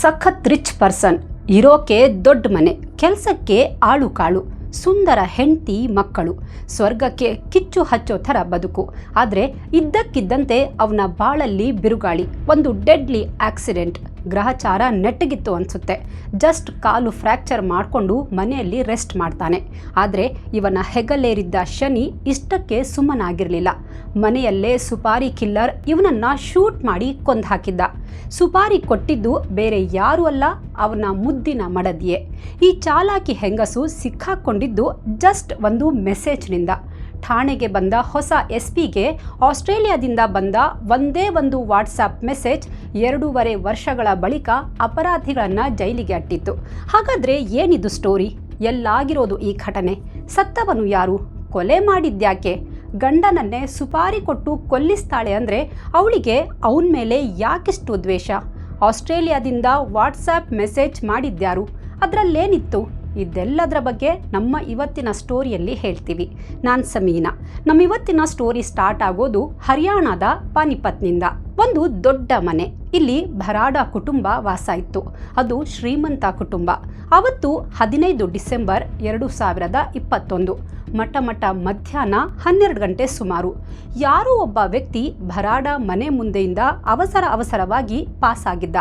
ಸಖತ್ rich person. ಇರೋಕೆ ದೊಡ್ಡ ಮನೆ, ಕೆಲಸಕ್ಕೆ ಆಳು ಕಾಳು, ಸುಂದರ ಹೆಂಡತಿ ಮಕ್ಕಳು, ಸ್ವರ್ಗಕ್ಕೆ ಕಿಚ್ಚು ಹಚ್ಚೋ ಥರ ಬದುಕು. ಆದರೆ ಇದ್ದಕ್ಕಿದ್ದಂತೆ ಅವನ ಬಾಳಲ್ಲಿ ಬಿರುಗಾಳಿ, ಒಂದು ಡೆಡ್ಲಿ ಆಕ್ಸಿಡೆಂಟ್. ಗ್ರಹಚಾರ ನೆಟ್ಟಗಿತ್ತು ಅನಿಸುತ್ತೆ. ಜಸ್ಟ್ ಕಾಲು ಫ್ರ್ಯಾಕ್ಚರ್ ಮಾಡಿಕೊಂಡು ಮನೆಯಲ್ಲಿ ರೆಸ್ಟ್ ಮಾಡ್ತಾನೆ. ಆದರೆ ಇವನ ಹೆಗಲೇರಿದ್ದ ಶನಿ ಇಷ್ಟಕ್ಕೆ ಸುಮ್ಮನಾಗಿರಲಿಲ್ಲ. ಮನೆಯಲ್ಲೇ ಸುಪಾರಿ ಕಿಲ್ಲರ್ ಇವನನ್ನ ಶೂಟ್ ಮಾಡಿ ಕೊಂದು ಹಾಕಿದ್ದ. ಸುಪಾರಿ ಕೊಟ್ಟಿದ್ದು ಬೇರೆ ಯಾರೂ ಅಲ್ಲ, ಅವನ ಮುದ್ದಿನ ಮಡದಿಯೇ. ಈ ಚಾಲಾಕಿ ಹೆಂಗಸು ಸಿಕ್ಕಾಕೊಂಡಿದ್ದು ಜಸ್ಟ್ ಒಂದು ಮೆಸೇಜ್ನಿಂದ. ಠಾಣೆಗೆ ಬಂದ ಹೊಸ ಎಸ್ ಪಿಗೆ ಆಸ್ಟ್ರೇಲಿಯಾದಿಂದ ಬಂದ ಒಂದೇ ಒಂದು ವಾಟ್ಸಾಪ್ ಮೆಸೇಜ್ ಎರಡೂವರೆ ವರ್ಷಗಳ ಬಳಿಕ ಅಪರಾಧಿಗಳನ್ನು ಜೈಲಿಗೆ ಅಟ್ಟಿತ್ತು. ಹಾಗಾದರೆ ಏನಿದು ಸ್ಟೋರಿ? ಎಲ್ಲಾಗಿರೋದು ಈ ಘಟನೆ. ಸತ್ತವನು ಯಾರು? ಕೊಲೆ ಮಾಡಿದ್ಯಾಕೆ? ಗಂಡನನ್ನೇ ಸುಪಾರಿ ಕೊಟ್ಟು ಕೊಲ್ಲಿಸ್ತಾಳೆ ಅಂದರೆ ಅವಳಿಗೆ ಅವನ ಮೇಲೆ ಯಾಕಿಷ್ಟು ದ್ವೇಷ? ಆಸ್ಟ್ರೇಲಿಯಾದಿಂದ ವಾಟ್ಸಾಪ್ ಮೆಸೇಜ್ ಮಾಡಿದ್ಯಾರು? ಅದರಲ್ಲೇನಿತ್ತು? ಇದೆಲ್ಲದರ ಬಗ್ಗೆ ನಮ್ಮ ಇವತ್ತಿನ ಸ್ಟೋರಿಯಲ್ಲಿ ಹೇಳ್ತೀವಿ. ನಾನು ಸಮೀನಾ. ನಮ್ಮ ಇವತ್ತಿನ ಸ್ಟೋರಿ ಸ್ಟಾರ್ಟ್ ಆಗೋದು ಹರಿಯಾಣದ ಪಾನಿಪತ್ನಿಂದ. ಒಂದು ದೊಡ್ಡ ಮನೆ. ಇಲ್ಲಿ ಭರಾಡ ಕುಟುಂಬ ವಾಸ ಇತ್ತು. ಅದು ಶ್ರೀಮಂತ ಕುಟುಂಬ. ಅವತ್ತು ಹದಿನೈದು ಡಿಸೆಂಬರ್ ಎರಡು ಸಾವಿರದ ಇಪ್ಪತ್ತೊಂದು. ಮಠ ಮಠ ಮಧ್ಯಾಹ್ನ ಹನ್ನೆರಡು ಗಂಟೆ ಸುಮಾರು. ಯಾರೋ ಒಬ್ಬ ವ್ಯಕ್ತಿ ಭರಾಡ ಮನೆ ಮುಂದೆಯಿಂದ ಅವಸರ ಅವಸರವಾಗಿ ಪಾಸ್ ಆಗಿದ್ದ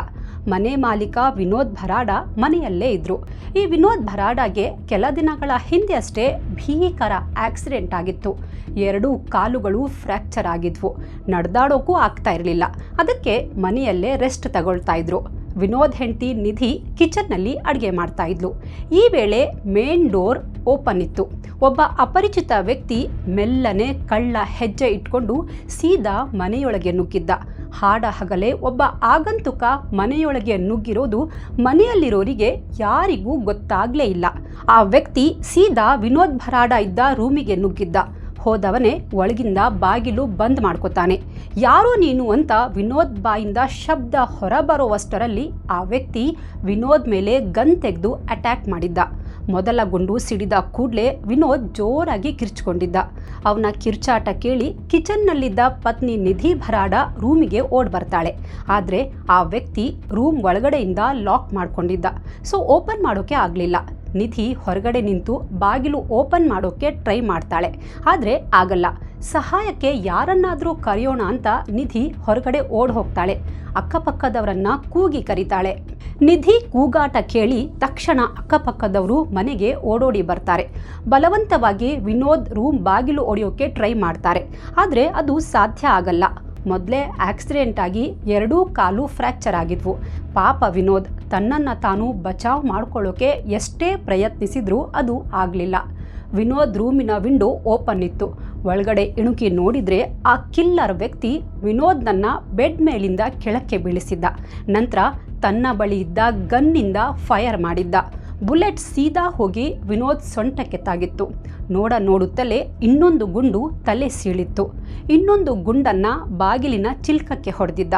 ಮನೆ ಮಾಲೀಕ ವಿನೋದ್ ಭರಾಡ ಮನೆಯಲ್ಲೇ ಇದ್ರು. ಈ ವಿನೋದ್ ಭರಾಡಗೆ ಕೆಲ ದಿನಗಳ ಹಿಂದೆ ಅಷ್ಟೇ ಭೀಕರ ಆಕ್ಸಿಡೆಂಟ್ ಆಗಿತ್ತು. ಎರಡೂ ಕಾಲುಗಳು ಫ್ರ್ಯಾಕ್ಚರ್ ಆಗಿದ್ವು. ನಡೆದಾಡೋಕ್ಕೂ ಆಗ್ತಾ ಇರಲಿಲ್ಲ. ಅದಕ್ಕೆ ಮನೆಯಲ್ಲೇ ರೆಸ್ಟ್ ತಗೊಳ್ತಾ ಇದ್ರು. ವಿನೋದ್ ಹೆಂಡತಿ ನಿಧಿ ಕಿಚನ್ನಲ್ಲಿ ಅಡುಗೆ ಮಾಡ್ತಾ ಇದ್ಲು. ಈ ವೇಳೆ ಮೇನ್ ಡೋರ್ ಓಪನ್ ಇತ್ತು. ಒಬ್ಬ ಅಪರಿಚಿತ ವ್ಯಕ್ತಿ ಮೆಲ್ಲನೆ ಕಳ್ಳ ಹೆಜ್ಜೆ ಇಟ್ಕೊಂಡು ಸೀದಾ ಮನೆಯೊಳಗೆ ನುಗ್ಗಿದ್ದ. ಹಾಡ ಹಗಲೇ ಒಬ್ಬ ಆಗಂತುಕ ಮನೆಯೊಳಗೆ ನುಗ್ಗಿರೋದು ಮನೆಯಲ್ಲಿರೋರಿಗೆ ಯಾರಿಗೂ ಗೊತ್ತಾಗ್ಲೇ ಇಲ್ಲ. ಆ ವ್ಯಕ್ತಿ ಸೀದಾ ವಿನೋದ್ ಭರಾಡ ಇದ್ದ ರೂಮಿಗೆ ನುಗ್ಗಿದ್ದ. ಹೋದವನೇ ಒಳಗಿಂದ ಬಾಗಿಲು ಬಂದ್ ಮಾಡ್ಕೊತಾನೆ. ಯಾರೋ ನೀನು ಅಂತ ವಿನೋದ್ ಬಾಯಿಂದ ಶಬ್ದ ಹೊರಬರುವಷ್ಟರಲ್ಲಿ ಆ ವ್ಯಕ್ತಿ ವಿನೋದ್ ಮೇಲೆ ಗನ್ ತೆಗೆದು ಅಟ್ಯಾಕ್ ಮಾಡಿದ್ದ. ಮೊದಲ ಗುಂಡು ಸಿಡಿದ ಕೂಡಲೇ ವಿನೋದ್ ಜೋರಾಗಿ ಕಿರ್ಚ್ಕೊಂಡಿದ್ದ. ಅವನ ಕಿರ್ಚಾಟ ಕೇಳಿ ಕಿಚನ್ನಲ್ಲಿದ್ದ ಪತ್ನಿ ನಿಧಿ ಭರಾಡ ರೂಮಿಗೆ ಓಡ್ ಬರ್ತಾಳೆ. ಆದರೆ ಆ ವ್ಯಕ್ತಿ ರೂಮ್ ಒಳಗಡೆಯಿಂದ ಲಾಕ್ ಮಾಡ್ಕೊಂಡಿದ್ದ. ಸೊ ಓಪನ್ ಮಾಡೋಕೆ ಆಗಲಿಲ್ಲ. ನಿಧಿ ಹೊರಗಡೆ ನಿಂತು ಬಾಗಿಲು ಓಪನ್ ಮಾಡೋಕ್ಕೆ ಟ್ರೈ ಮಾಡ್ತಾಳೆ. ಆದರೆ ಆಗಲ್ಲ. ಸಹಾಯಕ್ಕೆ ಯಾರನ್ನಾದರೂ ಕರೆಯೋಣ ಅಂತ ನಿಧಿ ಹೊರಗಡೆ ಓಡ್ ಹೋಗ್ತಾಳೆ. ಅಕ್ಕಪಕ್ಕದವರನ್ನ ಕೂಗಿ ಕರೀತಾಳೆ. ನಿಧಿ ಕೂಗಾಟ ಕೇಳಿ ತಕ್ಷಣ ಅಕ್ಕಪಕ್ಕದವರು ಮನೆಗೆ ಓಡೋಡಿ ಬರ್ತಾರೆ. ಬಲವಂತವಾಗಿ ವಿನೋದ್ ರೂಮ್ ಬಾಗಿಲು ಒಡೆಯೋಕೆ ಟ್ರೈ ಮಾಡ್ತಾರೆ. ಆದರೆ ಅದು ಸಾಧ್ಯ ಆಗಲ್ಲ. ಮೊದಲೇ ಆಕ್ಸಿಡೆಂಟ್ ಆಗಿ ಎರಡೂ ಕಾಲು ಫ್ರ್ಯಾಕ್ಚರ್ ಆಗಿದ್ವು. ಪಾಪ ವಿನೋದ್, ತನ್ನನ್ನು ತಾನು ಬಚಾವ್ ಮಾಡ್ಕೊಳ್ಳೋಕೆ ಎಷ್ಟೇ ಪ್ರಯತ್ನಿಸಿದ್ರೂ ಅದು ಆಗಲಿಲ್ಲ. ವಿನೋದ್ ರೂಮಿನ ವಿಂಡೋ ಓಪನ್ ಇತ್ತು. ಒಳಗಡೆ ಇಣುಕಿ ನೋಡಿದರೆ ಆ ಕಿಲ್ಲರ್ ವ್ಯಕ್ತಿ ವಿನೋದ್ನನ್ನ ಬೆಡ್ ಮೇಲಿಂದ ಕೆಳಕ್ಕೆ ಬೀಳಿಸಿದ್ದ. ನಂತರ ತನ್ನ ಬಳಿ ಇದ್ದ ಗನ್ನಿಂದ ಫೈರ್ ಮಾಡಿದ್ದ. ಬುಲೆಟ್ ಸೀದಾ ಹೋಗಿ ವಿನೋದ್ ಸೊಂಟಕ್ಕೆ ತಾಗಿತ್ತು ನೋಡ ನೋಡುತ್ತಲೇ ಇನ್ನೊಂದು ಗುಂಡು ತಲೆ ಸೀಳಿತ್ತು. ಇನ್ನೊಂದು ಗುಂಡನ್ನ ಬಾಗಿಲಿನ ಚಿಲ್ಕಕ್ಕೆ ಹೊಡೆದಿದ್ದ.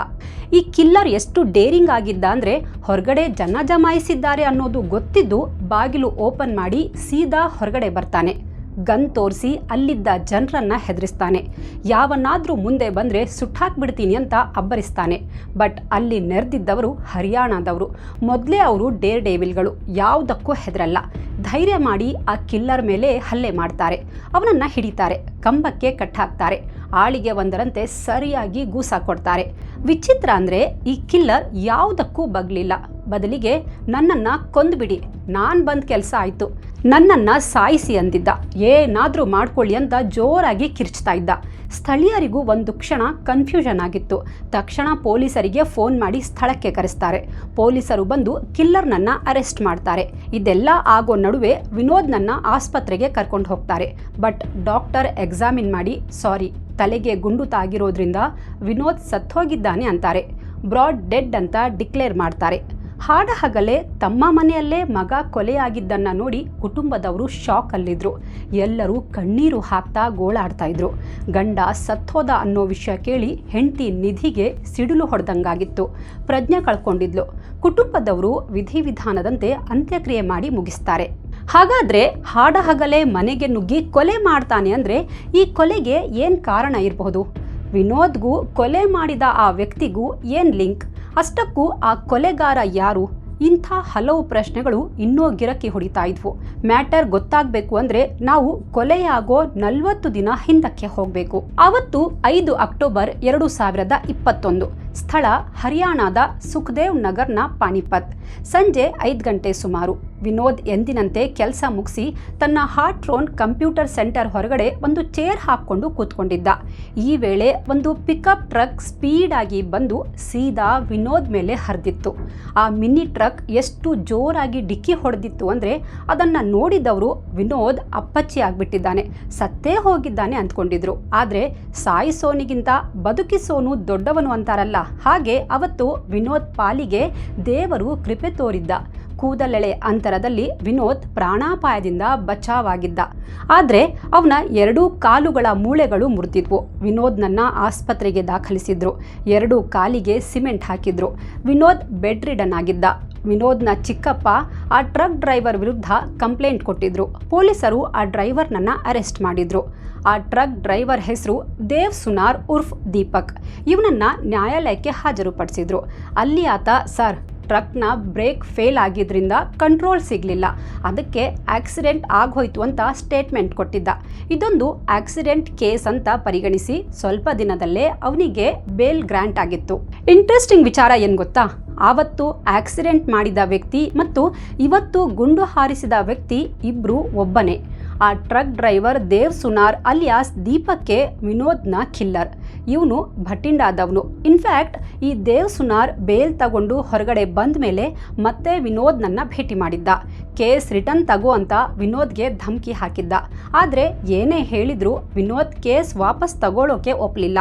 ಈ ಕಿಲ್ಲರ್ ಎಷ್ಟು ಡೇರಿಂಗ್ ಆಗಿದ್ದ ಅಂದರೆ ಹೊರಗಡೆ ಜನ ಜಮಾಯಿಸಿದ್ದಾರೆ ಅನ್ನೋದು ಗೊತ್ತಿದ್ದು ಬಾಗಿಲು ಓಪನ್ ಮಾಡಿ ಸೀದಾ ಹೊರಗಡೆ ಬರ್ತಾನೆ. ಗನ್ ತೋರಿಸಿ ಅಲ್ಲಿದ್ದ ಜನರನ್ನ ಹೆದರಿಸ್ತಾನೆ. ಯಾವನ್ನಾದರೂ ಮುಂದೆ ಬಂದರೆ ಸುಟ್ಟಾಕ್ಬಿಡ್ತೀನಿ ಅಂತ ಅಬ್ಬರಿಸ್ತಾನೆ. ಬಟ್ ಅಲ್ಲಿ ನೆರೆದಿದ್ದವರು ಹರಿಯಾಣದವರು. ಮೊದಲೇ ಅವರು ಡೇರ್ ಡೇವಿಲ್ಗಳು. ಯಾವುದಕ್ಕೂ ಹೆದರಲ್ಲ. ಧೈರ್ಯ ಮಾಡಿ ಆ ಕಿಲ್ಲರ್ ಮೇಲೆ ಹಲ್ಲೆ ಮಾಡ್ತಾರೆ. ಅವನನ್ನು ಹಿಡಿತಾರೆ. ಕಂಬಕ್ಕೆ ಕಟ್ಟಾಕ್ತಾರೆ. ಆಳಿಗೆ ಒಂದರಂತೆ ಸರಿಯಾಗಿ ಗೂಸ ಕೊಡ್ತಾರೆ. ವಿಚಿತ್ರ ಅಂದರೆ ಈ ಕಿಲ್ಲರ್ ಯಾವುದಕ್ಕೂ ಬಗ್ಲಿಲ್ಲ. ಬದಲಿಗೆ ನನ್ನನ್ನು ಕೊಂದುಬಿಡಿ. ನಾನು ಬಂದ ಕೆಲಸ ಆಯಿತು. ನನ್ನನ್ನು ಸಾಯಿಸಿ ಅಂದಿದ್ದ. ಏನಾದರೂ ಮಾಡ್ಕೊಳ್ಳಿ ಅಂತ ಜೋರಾಗಿ ಕಿರ್ಚ್ತಾ ಇದ್ದ. ಸ್ಥಳೀಯರಿಗೂ ಒಂದು ಕ್ಷಣ ಕನ್ಫ್ಯೂಷನ್ ಆಗಿತ್ತು. ತಕ್ಷಣ ಪೊಲೀಸರಿಗೆ ಫೋನ್ ಮಾಡಿ ಸ್ಥಳಕ್ಕೆ ಕರೆಸ್ತಾರೆ. ಪೊಲೀಸರು ಬಂದು ಕಿಲ್ಲರ್ನನ್ನು ಅರೆಸ್ಟ್ ಮಾಡ್ತಾರೆ. ಇದೆಲ್ಲ ಆಗೋ ನಡುವೆ ವಿನೋದ್ನನ್ನ ಆಸ್ಪತ್ರೆಗೆ ಕರ್ಕೊಂಡು ಹೋಗ್ತಾರೆ. ಬಟ್ ಡಾಕ್ಟರ್ ಎಕ್ಸಾಮಿನ್ ಮಾಡಿ, ಸಾರಿ ತಲೆಗೆ ಗುಂಡು ತಾಗಿರೋದ್ರಿಂದ ವಿನೋದ್ ಸತ್ತೋಗಿದ್ದಾನೆ ಅಂತಾರೆ. ಬ್ರಾಡ್ ಡೆಡ್ ಅಂತ ಡಿಕ್ಲೇರ್ ಮಾಡ್ತಾರೆ. ಹಾಡ ಹಗಲೇ ತಮ್ಮ ಮನೆಯಲ್ಲೇ ಮಗ ಕೊಲೆಯಾಗಿದ್ದನ್ನ ನೋಡಿ ಕುಟುಂಬದವರು ಶಾಕ್ ಅಲ್ಲಿದ್ರು. ಎಲ್ಲರೂ ಕಣ್ಣೀರು ಹಾಕ್ತಾ ಗೋಳಾಡ್ತಾ ಇದ್ರು. ಗಂಡ ಸತ್ತೋದ ಅನ್ನೋ ವಿಷಯ ಕೇಳಿ ಹೆಂಡತಿ ನಿಧಿಗೆ ಸಿಡಿಲು ಹೊಡೆದಂಗಾಗಿತ್ತು. ಪ್ರಜ್ಞೆ ಕಳ್ಕೊಂಡಿದ್ಲು. ಕುಟುಂಬದವರು ವಿಧಿವಿಧಾನದಂತೆ ಅಂತ್ಯಕ್ರಿಯೆ ಮಾಡಿ ಮುಗಿಸ್ತಾರೆ. ಹಾಗಾದ್ರೆ ಹಾಡ ಹಗಲೇ ಮನೆಗೆ ನುಗ್ಗಿ ಕೊಲೆ ಮಾಡ್ತಾನೆ ಅಂದ್ರೆ ಈ ಕೊಲೆಗೆ ಏನು ಕಾರಣ ಇರಬಹುದು? ವಿನೋದ್ಗೂ ಕೊಲೆ ಮಾಡಿದ ಆ ವ್ಯಕ್ತಿಗೂ ಏನು ಲಿಂಕ್? ಅಷ್ಟಕ್ಕೂ ಆ ಕೊಲೆಗಾರ ಯಾರು? ಇಂಥ ಹಲವು ಪ್ರಶ್ನೆಗಳು ಇನ್ನೂ ಗಿರಕಿ ಹೊಡಿತಾ ಇದ್ವು. ಮ್ಯಾಟರ್ ಗೊತ್ತಾಗಬೇಕು ಅಂದ್ರೆ ನಾವು ಕೊಲೆಯಾಗೋ ನಲವತ್ತು ದಿನ ಹಿಂದಕ್ಕೆ ಹೋಗಬೇಕು. ಅವತ್ತು ಐದು ಅಕ್ಟೋಬರ್ ಎರಡು ಸಾವಿರದ ಇಪ್ಪತ್ತೊಂದು. ಸ್ಥಳ ಹರಿಯಾಣದ ಸುಖದೇವ್ ನಗರ್ನ ಪಾಣಿಪತ್ ಸಂಜೆ ಐದು ಗಂಟೆ ಸುಮಾರು. ವಿನೋದ್ ಎಂದಿನಂತೆ ಕೆಲಸ ಮುಗಿಸಿ ತನ್ನ ಹಾರ್ಟ್ ರೋನ್ ಕಂಪ್ಯೂಟರ್ ಸೆಂಟರ್ ಹೊರಗಡೆ ಒಂದು ಚೇರ್ ಹಾಕ್ಕೊಂಡು ಕೂತ್ಕೊಂಡಿದ್ದ. ಈ ವೇಳೆ ಒಂದು ಪಿಕಪ್ ಟ್ರಕ್ ಸ್ಪೀಡ್ ಆಗಿ ಬಂದು ಸೀದಾ ವಿನೋದ್ ಮೇಲೆ ಹರಿದಿತ್ತು. ಆ ಮಿನಿ ಟ್ರಕ್ ಎಷ್ಟು ಜೋರಾಗಿ ಡಿಕ್ಕಿ ಹೊಡೆದಿತ್ತು ಅಂದರೆ ಅದನ್ನು ನೋಡಿದವರು ವಿನೋದ್ ಅಪ್ಪಚ್ಚಿ ಆಗಿಬಿಟ್ಟಿದ್ದಾನೆ ಸತ್ತೇ ಹೋಗಿದ್ದಾನೆ ಅಂದ್ಕೊಂಡಿದ್ರು. ಆದರೆ ಸಾಯಿಸೋನಿಗಿಂತ ಬದುಕಿಸೋನು ದೊಡ್ಡವನು ಅಂತಾರಲ್ಲ. ಹಾಗೆ ಅವತ್ತು ವಿನೋದ್ ಪಾಲಿಗೆ ದೇವರು ಕೃಪೆ ತೋರಿದ್ದ. ಕೂದಲೆಳೆ ಅಂತರದಲ್ಲಿ ವಿನೋದ್ ಪ್ರಾಣಾಪಾಯದಿಂದ ಬಚಾವಾಗಿದ್ದ. ಆದರೆ ಅವನ ಎರಡೂ ಕಾಲುಗಳ ಮೂಳೆಗಳು ಮುರಿದಿದ್ವು. ವಿನೋದ್ನನ್ನ ಆಸ್ಪತ್ರೆಗೆ ದಾಖಲಿಸಿದ್ರು. ಎರಡೂ ಕಾಲಿಗೆ ಸಿಮೆಂಟ್ ಹಾಕಿದ್ರು. ವಿನೋದ್ ಬೆಡ್ ರಿಡನ್ ಆಗಿದ್ದ ವಿನೋದ್ನ ಚಿಕ್ಕಪ್ಪ ಆ ಟ್ರಕ್ ಡ್ರೈವರ್ ವಿರುದ್ಧ ಕಂಪ್ಲೇಂಟ್ ಕೊಟ್ಟಿದ್ರು. ಪೊಲೀಸರು ಆ ಡ್ರೈವರ್ನನ್ನ ಅರೆಸ್ಟ್ ಮಾಡಿದ್ರು. ಆ ಟ್ರಕ್ ಡ್ರೈವರ್ ಹೆಸರು ದೇವ್ ಸುನಾರ್ ಉರ್ಫ್ ದೀಪಕ್. ಇವನನ್ನ ನ್ಯಾಯಾಲಯಕ್ಕೆ ಹಾಜರುಪಡಿಸಿದ್ರು. ಅಲ್ಲಿ ಆತ, ಸರ್ ಟ್ರಕ್ನ ಬ್ರೇಕ್ ಫೇಲ್ ಆಗಿದ್ದರಿಂದ ಕಂಟ್ರೋಲ್ ಸಿಗಲಿಲ್ಲ. ಅದಕ್ಕೆ ಆಕ್ಸಿಡೆಂಟ್ ಆಗೋಯ್ತು ಅಂತ ಸ್ಟೇಟ್ಮೆಂಟ್ ಕೊಟ್ಟಿದ್ದ. ಇದೊಂದು ಆಕ್ಸಿಡೆಂಟ್ ಕೇಸ್ ಅಂತ ಪರಿಗಣಿಸಿ ಸ್ವಲ್ಪ ದಿನದಲ್ಲೇ ಅವನಿಗೆ ಬೇಲ್ ಗ್ರಾಂಟ್ ಆಗಿತ್ತು. ಇಂಟ್ರೆಸ್ಟಿಂಗ್ ವಿಚಾರ ಏನು ಗೊತ್ತಾ? ಆವತ್ತು ಆಕ್ಸಿಡೆಂಟ್ ಮಾಡಿದ ವ್ಯಕ್ತಿ ಮತ್ತು ಇವತ್ತು ಗುಂಡು ಹಾರಿಸಿದ ವ್ಯಕ್ತಿ ಇಬ್ರು ಒಬ್ಬನೇ. ಆ truck driver Dev Sunar alias ದೀಪಕ್ಕೆ ವಿನೋದ್ನ ಕಿಲ್ಲರ್. ಇವನು ಭಟ್ಟಿಂಡಾದವನು. ಇನ್ಫ್ಯಾಕ್ಟ್ ಈ ದೇವ್ ಸುನಾರ್ ಬೇಲ್ ತಗೊಂಡು ಹೊರಗಡೆ ಬಂದ ಮೇಲೆ ಮತ್ತೆ ವಿನೋದ್ನನ್ನ ಭೇಟಿ ಮಾಡಿದ್ದ. ಕೇಸ್ ರಿಟರ್ನ್ ತಗೋ ಅಂತ ವಿನೋದ್ಗೆ ಧಮಕಿ ಹಾಕಿದ್ದ. ಆದರೆ ಏನೇ ಹೇಳಿದ್ರು ವಿನೋದ್ ಕೇಸ್ ವಾಪಸ್ ತಗೊಳ್ಳೋಕೆ ಒಪ್ಪಲಿಲ್ಲ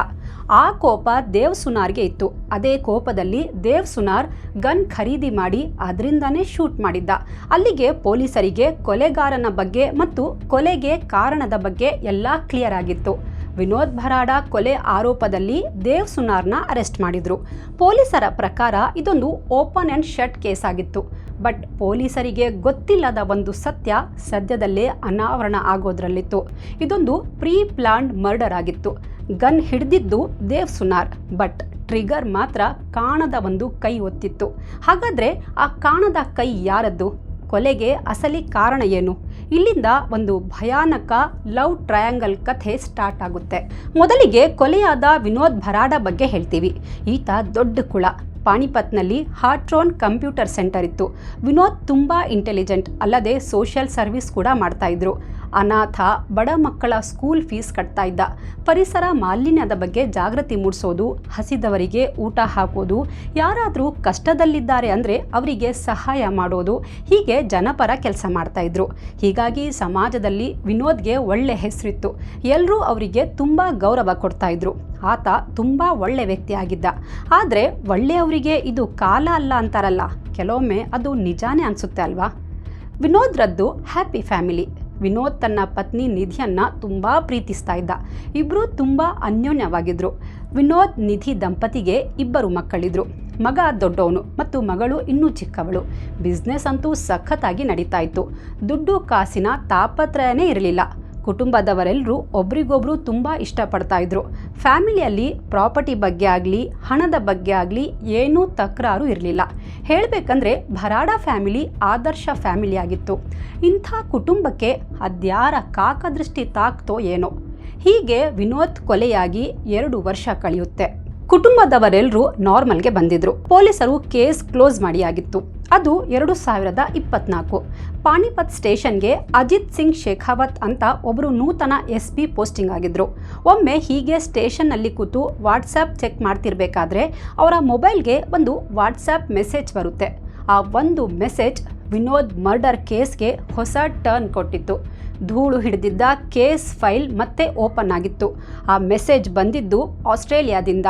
ಆ ಕೋಪ ದೇವ್ ಸುನಾರ್ಗೆ ಇತ್ತು. ಅದೇ ಕೋಪದಲ್ಲಿ ದೇವ್ ಸುನಾರ್ ಗನ್ ಖರೀದಿ ಮಾಡಿ ಅದರಿಂದನೇ ಶೂಟ್ ಮಾಡಿದ್ದ. ಅಲ್ಲಿಗೆ ಪೊಲೀಸರಿಗೆ ಕೊಲೆಗಾರನ ಬಗ್ಗೆ ಮತ್ತು ಕೊಲೆಗೆ ಕಾರಣದ ಬಗ್ಗೆ ಎಲ್ಲ ಕ್ಲಿಯರ್ ಆಗಿತ್ತು. ವಿನೋದ್ ಭರಾಡ ಕೊಲೆ ಆರೋಪದಲ್ಲಿ ದೇವ್ ಸುನಾರ್ನ ಅರೆಸ್ಟ್ ಮಾಡಿದ್ರು. ಪೊಲೀಸರ ಪ್ರಕಾರ ಇದೊಂದು ಓಪನ್ ಅಂಡ್ ಶಟ್ ಕೇಸ್ ಆಗಿತ್ತು ಬಟ್ ಪೊಲೀಸರಿಗೆ ಗೊತ್ತಿಲ್ಲದ ಒಂದು ಸತ್ಯ ಸದ್ಯದಲ್ಲೇ ಅನಾವರಣ ಆಗೋದ್ರಲ್ಲಿತ್ತು. ಇದೊಂದು ಪ್ರೀ ಪ್ಲಾನ್ಡ್ ಮರ್ಡರ್ ಆಗಿತ್ತು. ಗನ್ ಹಿಡಿದಿದ್ದು ದೇವ್ ಸುನಾರ್. ಬಟ್ ಟ್ರಿಗರ್ ಮಾತ್ರ ಕಾಣದ ಒಂದು ಕೈ ಒತ್ತಿತ್ತು. ಹಾಗಾದ್ರೆ ಆ ಕಾಣದ ಕೈ ಯಾರದ್ದು? ಕೊಲೆಗೆ ಅಸಲಿ ಕಾರಣ ಏನು? ಇಲ್ಲಿಂದ ಒಂದು ಭಯಾನಕ ಲವ್ ಟ್ರಯಾಂಗಲ್ ಕಥೆ ಸ್ಟಾರ್ಟ್ ಆಗುತ್ತೆ. ಮೊದಲಿಗೆ ಕೊಲೆಯಾದ ವಿನೋದ್ ಭರಾಡ ಬಗ್ಗೆ ಹೇಳ್ತೀವಿ. ಈತ ದೊಡ್ಡ ಕುಳ. ಪಾಣಿಪತ್ನಲ್ಲಿ ಹಾರ್ಟ್ರೋನ್ ಕಂಪ್ಯೂಟರ್ ಸೆಂಟರ್ ಇತ್ತು. ವಿನೋದ್ ತುಂಬ ಇಂಟೆಲಿಜೆಂಟ್, ಅಲ್ಲದೆ ಸೋಷಿಯಲ್ ಸರ್ವಿಸ್ ಕೂಡ ಮಾಡ್ತಾ ಇದ್ರು. ಅನಾಥ, ಬಡ ಮಕ್ಕಳ ಸ್ಕೂಲ್ ಫೀಸ್ ಕಟ್ತಾ ಇದ್ದ. ಪರಿಸರ ಮಾಲಿನ್ಯದ ಬಗ್ಗೆ ಜಾಗೃತಿ ಮೂಡಿಸೋದು, ಹಸಿದವರಿಗೆ ಊಟ ಹಾಕೋದು, ಯಾರಾದರೂ ಕಷ್ಟದಲ್ಲಿದ್ದಾರೆ ಅಂದರೆ ಅವರಿಗೆ ಸಹಾಯ ಮಾಡೋದು, ಹೀಗೆ ಜನಪರ ಕೆಲಸ ಮಾಡ್ತಾ ಇದ್ರು. ಹೀಗಾಗಿ ಸಮಾಜದಲ್ಲಿ ವಿನೋದ್ಗೆ ಒಳ್ಳೆ ಹೆಸರಿತ್ತು. ಎಲ್ಲರೂ ಅವರಿಗೆ ತುಂಬ ಗೌರವ ಕೊಡ್ತಾ ಇದ್ರು. ಆತ ತುಂಬ ಒಳ್ಳೆ ವ್ಯಕ್ತಿ ಆಗಿದ್ದ. ಆದರೆ ಒಳ್ಳೆಯವರಿಗೆ ಇದು ಕಾಲ ಅಲ್ಲ ಅಂತಾರಲ್ಲ, ಕೆಲವೊಮ್ಮೆ ಅದು ನಿಜಾನೇ ಅನಿಸುತ್ತೆ ಅಲ್ವಾ? ವಿನೋದ್ರದ್ದು ಹ್ಯಾಪಿ ಫ್ಯಾಮಿಲಿ. ವಿನೋದ್ ತನ್ನ ಪತ್ನಿ ನಿಧಿಯನ್ನು ತುಂಬ ಪ್ರೀತಿಸ್ತಾ ಇದ್ದ. ಇಬ್ಬರು ತುಂಬ ಅನ್ಯೋನ್ಯವಾಗಿದ್ದರು ವಿನೋದ್ ನಿಧಿ ದಂಪತಿಗೆ ಇಬ್ಬರು ಮಕ್ಕಳಿದ್ರು. ಮಗ ದೊಡ್ಡವನು ಮತ್ತು ಮಗಳು ಇನ್ನೂ ಚಿಕ್ಕವಳು. ಬಿಸ್ನೆಸ್ ಅಂತೂ ಸಖತ್ತಾಗಿ ನಡೀತಾ ಇತ್ತು. ದುಡ್ಡು, ಕಾಸಿನ ತಾಪತ್ರಯನೇ ಇರಲಿಲ್ಲ. ಕುಟುಂಬದವರೆಲ್ಲರೂ ಒಬ್ರಿಗೊಬ್ರು ತುಂಬ ಇಷ್ಟಪಡ್ತಾ ಇದ್ರು. ಫ್ಯಾಮಿಲಿಯಲ್ಲಿ ಪ್ರಾಪರ್ಟಿ ಬಗ್ಗೆ ಆಗಲಿ, ಹಣದ ಬಗ್ಗೆ ಆಗಲಿ ಏನೂ ತಕರಾರು ಇರಲಿಲ್ಲ. ಹೇಳಬೇಕಂದ್ರೆ ಭರಾಡ ಫ್ಯಾಮಿಲಿ ಆದರ್ಶ ಫ್ಯಾಮಿಲಿ ಆಗಿತ್ತು. ಇಂಥ ಕುಟುಂಬಕ್ಕೆ ಅದ್ಯಾರ ಕಾಕದೃಷ್ಟಿ ತಾಕ್ತೋ ಏನೋ. ಹೀಗೆ ವಿನೋದ್ ಕೊಲೆಯಾಗಿ ಎರಡು ವರ್ಷ ಕಳೆಯುತ್ತೆ. ಕುಟುಂಬದವರೆಲ್ಲರೂ ನಾರ್ಮಲ್ಗೆ ಬಂದಿದ್ರು. ಪೊಲೀಸರು ಕೇಸ್ ಕ್ಲೋಸ್ ಮಾಡಿ ಆಗಿತ್ತು ಅದು ಎರಡು ಸಾವಿರದ ಇಪ್ಪತ್ನಾಲ್ಕು. ಪಾಣಿಪತ್ ಸ್ಟೇಷನ್ಗೆ ಅಜಿತ್ ಸಿಂಗ್ ಶೇಖಾವತ್ ಅಂತ ಒಬ್ಬರು ನೂತನ ಎಸ್ ಪಿ ಪೋಸ್ಟಿಂಗ್ ಆಗಿದ್ರು. ಒಮ್ಮೆ ಹೀಗೆ ಸ್ಟೇಷನ್ನಲ್ಲಿ ಕೂತು ವಾಟ್ಸಾಪ್ ಚೆಕ್ ಮಾಡ್ತಿರ್ಬೇಕಾದ್ರೆ ಅವರ ಮೊಬೈಲ್ಗೆ ಒಂದು ವಾಟ್ಸಾಪ್ ಮೆಸೇಜ್ ಬರುತ್ತೆ. ಆ ಒಂದು ಮೆಸೇಜ್ ವಿನೋದ್ ಮರ್ಡರ್ ಕೇಸ್ಗೆ ಹೊಸ ಟರ್ನ್ ಕೊಟ್ಟಿತ್ತು. ಧೂಳು ಹಿಡಿದಿದ್ದ ಕೇಸ್ ಫೈಲ್ ಮತ್ತೆ ಓಪನ್ ಆಗಿತ್ತು. ಆ ಮೆಸೇಜ್ ಬಂದಿದ್ದು ಆಸ್ಟ್ರೇಲಿಯಾದಿಂದ.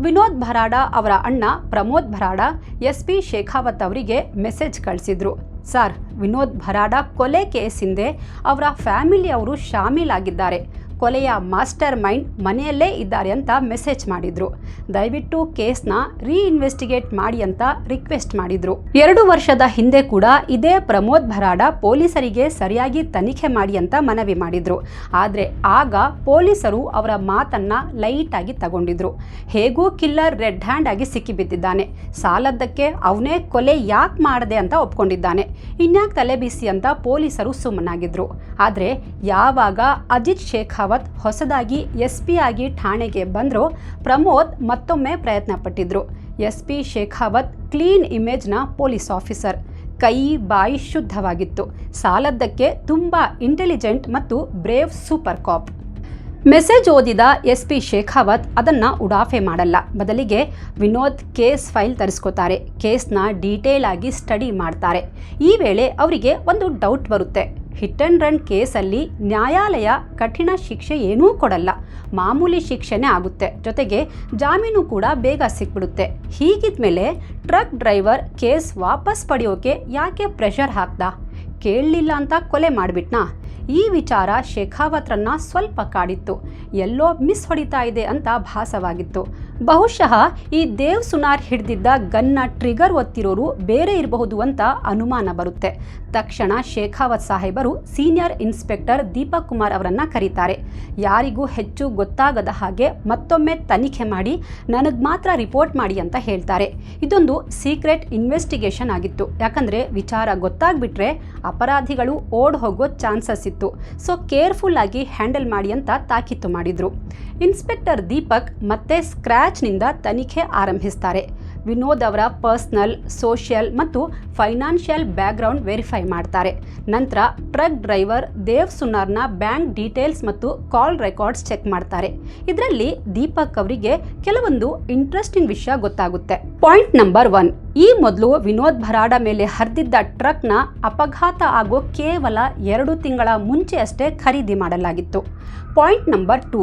ವಿನೋದ್ ಭರಾಡ ಅವರ ಅಣ್ಣ ಪ್ರಮೋದ್ ಭರಾಡ ಎಸ್ ಪಿ ಶೇಖಾವತ್ ಅವರಿಗೆ ಮೆಸೇಜ್ ಕಳಿಸಿದ್ರು. ಸರ್, ವಿನೋದ್ ಭರಾಡ ಕೊಲೆ ಕೇಸ್ ಹಿಂದೆ ಅವರ ಫ್ಯಾಮಿಲಿಯವರು ಶಾಮೀಲಾಗಿದ್ದಾರೆ ಕೊಲೆಯ ಮಾಸ್ಟರ್ ಮೈಂಡ್ ಮನೆಯಲ್ಲೇ ಇದ್ದಾರೆ ಅಂತ ಮೆಸೇಜ್ ಮಾಡಿದ್ರು. ದಯವಿಟ್ಟು ಕೇಸ್ನ ರೀಇನ್ವೆಸ್ಟಿಗೇಟ್ ಮಾಡಿ ಅಂತ ರಿಕ್ವೆಸ್ಟ್ ಮಾಡಿದ್ರು. ಎರಡು ವರ್ಷದ ಹಿಂದೆ ಕೂಡ ಇದೇ ಪ್ರಮೋದ್ ಭರಾಡ ಪೊಲೀಸರಿಗೆ ಸರಿಯಾಗಿ ತನಿಖೆ ಮಾಡಿ ಅಂತ ಮನವಿ ಮಾಡಿದ್ರು. ಆದರೆ ಆಗ ಪೊಲೀಸರು ಅವರ ಮಾತನ್ನ ಲೈಟ್ ಆಗಿ ತಗೊಂಡಿದ್ರು. ಹೇಗೂ ಕಿಲ್ಲರ್ ರೆಡ್ ಹ್ಯಾಂಡ್ ಆಗಿ ಸಿಕ್ಕಿಬಿದ್ದಿದ್ದಾನೆ. ಸಾಲದ್ದಕ್ಕೆ ಅವನೇ ಕೊಲೆ ಯಾಕೆ ಮಾಡದೆ ಅಂತ ಒಪ್ಕೊಂಡಿದ್ದಾನೆ. ಇನ್ಯಾಕೆ ತಲೆ ಬಿಸಿ ಅಂತ ಪೊಲೀಸರು ಸುಮ್ಮನಾಗಿದ್ರು. ಆದರೆ ಯಾವಾಗ ಅಜಿತ್ ಶೇಖಾವತ್ ಹೊಸದಾಗಿ ಎಸ್ ಪಿ ಆಗಿ ಠಾಣೆಗೆ ಬಂದರೂ. ಪ್ರಮೋದ್ ಮತ್ತೊಮ್ಮೆ ಪ್ರಯತ್ನ ಪಟ್ಟಿದ್ರು. ಎಸ್ ಪಿ ಶೇಖಾವತ್ ಕ್ಲೀನ್ ಇಮೇಜ್ನ ಪೊಲೀಸ್ ಆಫೀಸರ್. ಕೈ, ಬಾಯಿ ಶುದ್ಧವಾಗಿತ್ತು. ಸಾಲದ್ದಕ್ಕೆ ತುಂಬ ಇಂಟೆಲಿಜೆಂಟ್ ಮತ್ತು ಬ್ರೇವ್ ಸೂಪರ್ ಕಾಪ್. ಮೆಸೇಜ್ ಓದಿದ ಎಸ್ ಪಿ ಶೇಖಾವತ್ ಅದನ್ನು ಉಡಾಫೆ ಮಾಡಲ್ಲ. ಬದಲಿಗೆ ವಿನೋದ್ ಕೇಸ್ ಫೈಲ್ ತರಿಸ್ಕೋತಾರೆ. ಕೇಸ್ನ ಡೀಟೇಲ್ ಆಗಿ ಸ್ಟಡಿ ಮಾಡ್ತಾರೆ. ಈ ವೇಳೆ ಅವರಿಗೆ ಒಂದು ಡೌಟ್ ಬರುತ್ತೆ. ಹಿಟ್ ಆ್ಯಂಡ್ ರನ್ ಕೇಸಲ್ಲಿ ನ್ಯಾಯಾಲಯ ಕಠಿಣ ಶಿಕ್ಷೆ ಏನೂ ಕೊಡಲ್ಲ. ಮಾಮೂಲಿ ಶಿಕ್ಷೆನೇ ಆಗುತ್ತೆ. ಜೊತೆಗೆ ಜಾಮೀನು ಕೂಡ ಬೇಗ ಸಿಕ್ಬಿಡುತ್ತೆ. ಹೀಗಿದ್ಮೇಲೆ ಟ್ರಕ್ ಡ್ರೈವರ್ ಕೇಸ್ ವಾಪಸ್ ಪಡೆಯೋಕೆ ಯಾಕೆ ಪ್ರೆಷರ್ ಹಾಕ್ದ? ಕೇಳಲಿಲ್ಲ ಅಂತ ಕೊಲೆ ಮಾಡಿಬಿಟ್ನಾ? ಈ ವಿಚಾರ ಶೇಖಾವತ್ರನ್ನ ಸ್ವಲ್ಪ ಕಾಡಿತ್ತು. ಎಲ್ಲೋ ಮಿಸ್ ಹೊಡಿತಾ ಇದೆ ಅಂತ ಭಾಸವಾಗಿತ್ತು. ಬಹುಶಃ ಈ ದೇವ್ ಸುನಾರ್ ಹಿಡಿದಿದ್ದ ಗನ್ನ ಟ್ರಿಗರ್ ಒತ್ತಿರೋರು ಬೇರೆ ಇರಬಹುದು ಅಂತ ಅನುಮಾನ ಬರುತ್ತೆ. ತಕ್ಷಣ ಶೇಖಾವತ್ ಸಾಹೇಬರು ಸೀನಿಯರ್ ಇನ್ಸ್ಪೆಕ್ಟರ್ ದೀಪಕ್ ಕುಮಾರ್ ಅವರನ್ನ ಕರೀತಾರೆ. ಯಾರಿಗೂ ಹೆಚ್ಚು ಗೊತ್ತಾಗದ ಹಾಗೆ ಮತ್ತೊಮ್ಮೆ ತನಿಖೆ ಮಾಡಿ ನನಗೆ ಮಾತ್ರ ರಿಪೋರ್ಟ್ ಮಾಡಿ ಅಂತ ಹೇಳ್ತಾರೆ. ಇದೊಂದು ಸೀಕ್ರೆಟ್ ಇನ್ವೆಸ್ಟಿಗೇಷನ್ ಆಗಿತ್ತು. ಯಾಕಂದ್ರೆ ವಿಚಾರ ಗೊತ್ತಾಗ್ಬಿಟ್ರೆ ಅಪರಾಧಿಗಳು ಓಡ್ ಹೋಗೋ ಚಾನ್ಸಸ್ ಇತ್ತು. ಸೊ ಕೇರ್ಫುಲ್ ಆಗಿ ಹ್ಯಾಂಡಲ್ ಮಾಡಿ ಅಂತ ತಾಕೀತು ಮಾಡಿದ್ರು. ಇನ್ಸ್ಪೆಕ್ಟರ್ ದೀಪಕ್ ಮತ್ತೆ ಸ್ಕ್ರ್ಯಾಚ್ನಿಂದ ತನಿಖೆ ಆರಂಭಿಸ್ತಾರೆ. ವಿನೋದ್ ಅವರ ಪರ್ಸ್ನಲ್, ಸೋಷಿಯಲ್ ಮತ್ತು ಫೈನಾನ್ಷಿಯಲ್ ಬ್ಯಾಕ್ಗ್ರೌಂಡ್ ವೆರಿಫೈ ಮಾಡ್ತಾರೆ. ನಂತರ ಟ್ರಕ್ ಡ್ರೈವರ್ ದೇವ್ ಸುನಾರ್ನ ಬ್ಯಾಂಕ್ ಡೀಟೇಲ್ಸ್ ಮತ್ತು ಕಾಲ್ ರೆಕಾರ್ಡ್ಸ್ ಚೆಕ್ ಮಾಡ್ತಾರೆ. ಇದರಲ್ಲಿ ದೀಪಕ್ ಅವರಿಗೆ ಕೆಲವೊಂದು ಇಂಟ್ರೆಸ್ಟಿಂಗ್ ವಿಷಯ ಗೊತ್ತಾಗುತ್ತೆ. Point number one. ಈ ಮೊದಲು ವಿನೋದ್ ಭರಾಡ ಮೇಲೆ ಹರಿದಿದ್ದ ಟ್ರಕ್ನ ಅಪಘಾತ ಆಗೋ ಕೇವಲ ಎರಡು ತಿಂಗಳ ಮುಂಚೆ ಅಷ್ಟೇ ಖರೀದಿ ಮಾಡಲಾಗಿತ್ತು. ಪಾಯಿಂಟ್ ನಂಬರ್ ಟೂ,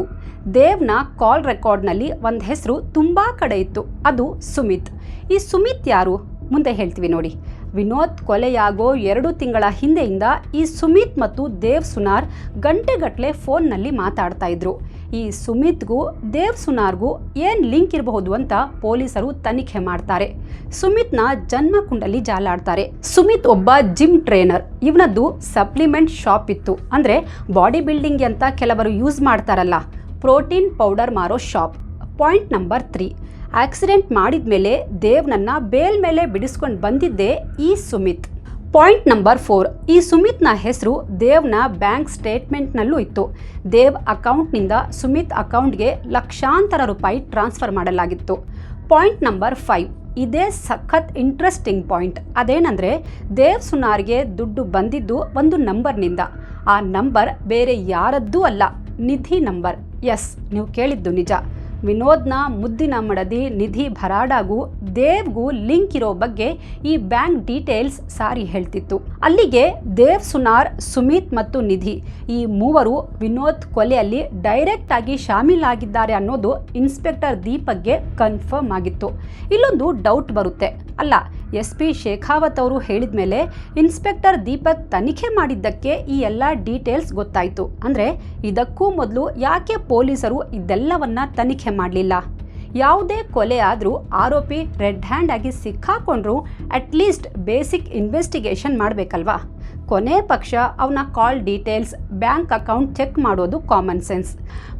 ದೇವ್ನ ಕಾಲ್ ರೆಕಾರ್ಡ್ನಲ್ಲಿ ಒಂದು ಹೆಸರು ತುಂಬ ಕಡೆ ಇತ್ತು, ಅದು ಸುಮಿತ್. ಈ ಸುಮಿತ್ ಯಾರು? ಮುಂದೆ ಹೇಳ್ತೀವಿ ನೋಡಿ. ವಿನೋದ್ ಕೊಲೆಯಾಗೋ ಎರಡು ತಿಂಗಳ ಹಿಂದೆಯಿಂದ ಈ ಸುಮಿತ್ ಮತ್ತು ದೇವ್ ಸುನಾರ್ ಗಂಟೆಗಟ್ಟಲೆ ಫೋನ್ನಲ್ಲಿ ಮಾತಾಡ್ತಾ ಇದ್ರು. ಈ ಸುಮಿತ್ಗೂ ದೇವ್ ಸುನಾರ್ಗೂ ಏನು ಲಿಂಕ್ ಇರಬಹುದು ಅಂತ ಪೊಲೀಸರು ತನಿಖೆ ಮಾಡ್ತಾರೆ. ಸುಮಿತ್ನ ಜನ್ಮ ಕುಂಡಲಿ ಜಾಲಾಡ್ತಾರೆ. ಸುಮಿತ್ ಒಬ್ಬ ಜಿಮ್ ಟ್ರೈನರ್. ಇವನದ್ದು ಸಪ್ಲಿಮೆಂಟ್ ಶಾಪ್ ಇತ್ತು. ಅಂದರೆ ಬಾಡಿ ಬಿಲ್ಡಿಂಗ್ ಅಂತ ಕೆಲವರು ಯೂಸ್ ಮಾಡ್ತಾರಲ್ಲ. ಪ್ರೋಟೀನ್ ಪೌಡರ್ ಮಾರೋ shop. Point number three. Accident ಮಾಡಿದ ಮೇಲೆ ದೇವ್ನನ್ನ ಬೇಲ್ ಮೇಲೆ ಬಿಡಿಸ್ಕೊಂಡು ಬಂದಿದ್ದೇ ಈ ಸುಮಿತ್. ಪಾಯಿಂಟ್ ನಂಬರ್ ಫೋರ್, ಈ ಸುಮಿತ್ನ ಹೆಸರು ದೇವ್ನ ಬ್ಯಾಂಕ್ ಸ್ಟೇಟ್ಮೆಂಟ್ನಲ್ಲೂ ಇತ್ತು. ದೇವ್ ಅಕೌಂಟ್ನಿಂದ ಸುಮಿತ್ ಅಕೌಂಟ್ಗೆ ಲಕ್ಷಾಂತರ ರೂಪಾಯಿ ಟ್ರಾನ್ಸ್ಫರ್ ಮಾಡಲಾಗಿತ್ತು. ಪಾಯಿಂಟ್ ನಂಬರ್ ಫೈವ್, ಇದೇ ಸಖತ್ ಇಂಟ್ರೆಸ್ಟಿಂಗ್ ಪಾಯಿಂಟ್. ಅದೇನಂದರೆ, ದೇವ್ ಸುನಾರ್ಗೆ ದುಡ್ಡು ಬಂದಿದ್ದು ಒಂದು ನಂಬರ್ನಿಂದ. ಆ ನಂಬರ್ ಬೇರೆ ಯಾರದ್ದೂ ಅಲ್ಲ, ನಿಧಿ ನಂಬರ್. ಎಸ್, ನೀವು ಕೇಳಿದ್ದು ನಿಜ. ವಿನೋದ್ನ ಮುದ್ದಿನ ಮಡದಿ ನಿಧಿ ಭರಾಡಾಗೂ ದೇವ್ಗೂ ಲಿಂಕ್ ಇರೋ ಬಗ್ಗೆ ಈ ಬ್ಯಾಂಕ್ ಡೀಟೇಲ್ಸ್ ಸಾರಿ ಹೇಳ್ತಿತ್ತು. ಅಲ್ಲಿಗೆ ದೇವ್ ಸುನಾರ್, ಸುಮಿತ್ ಮತ್ತು ನಿಧಿ ಈ ಮೂವರು ವಿನೋದ್ ಕೊಲೆಯಲ್ಲಿ ಡೈರೆಕ್ಟ್ ಆಗಿ ಶಾಮೀಲಾಗಿದ್ದಾರೆ ಅನ್ನೋದು ಇನ್ಸ್ಪೆಕ್ಟರ್ ದೀಪಕ್ಗೆ ಕನ್ಫರ್ಮ್ ಆಗಿತ್ತು. ಇಲ್ಲೊಂದು ಡೌಟ್ ಬರುತ್ತೆ. ಅಲ್ಲ ಎಸ್ ಪಿ ಶೇಖಾವತ್ ಅವರು ಹೇಳಿದ ಮೇಲೆ ಇನ್ಸ್ಪೆಕ್ಟರ್ ದೀಪಕ್ ತನಿಖೆ ಮಾಡಿದ್ದಕ್ಕೆ ಈ ಎಲ್ಲ ಡೀಟೇಲ್ಸ್ ಗೊತ್ತಾಯಿತು. ಅಂದರೆ ಇದಕ್ಕೂ ಮೊದಲು ಯಾಕೆ ಪೊಲೀಸರು ಇದೆಲ್ಲವನ್ನ ತನಿಖೆ ಮಾಡಲಿಲ್ಲ? ಯಾವುದೇ ಕೊಲೆ ಆದರೂ ಆರೋಪಿ ರೆಡ್ ಹ್ಯಾಂಡ್ ಆಗಿ ಸಿಕ್ಕಾಕೊಂಡ್ರೂ ಅಟ್ಲೀಸ್ಟ್ ಬೇಸಿಕ್ ಇನ್ವೆಸ್ಟಿಗೇಷನ್ ಮಾಡಬೇಕಲ್ವಾ? ಕೊನೆ ಪಕ್ಷ ಅವನ call details bank account check ಮಾಡೋದು common sense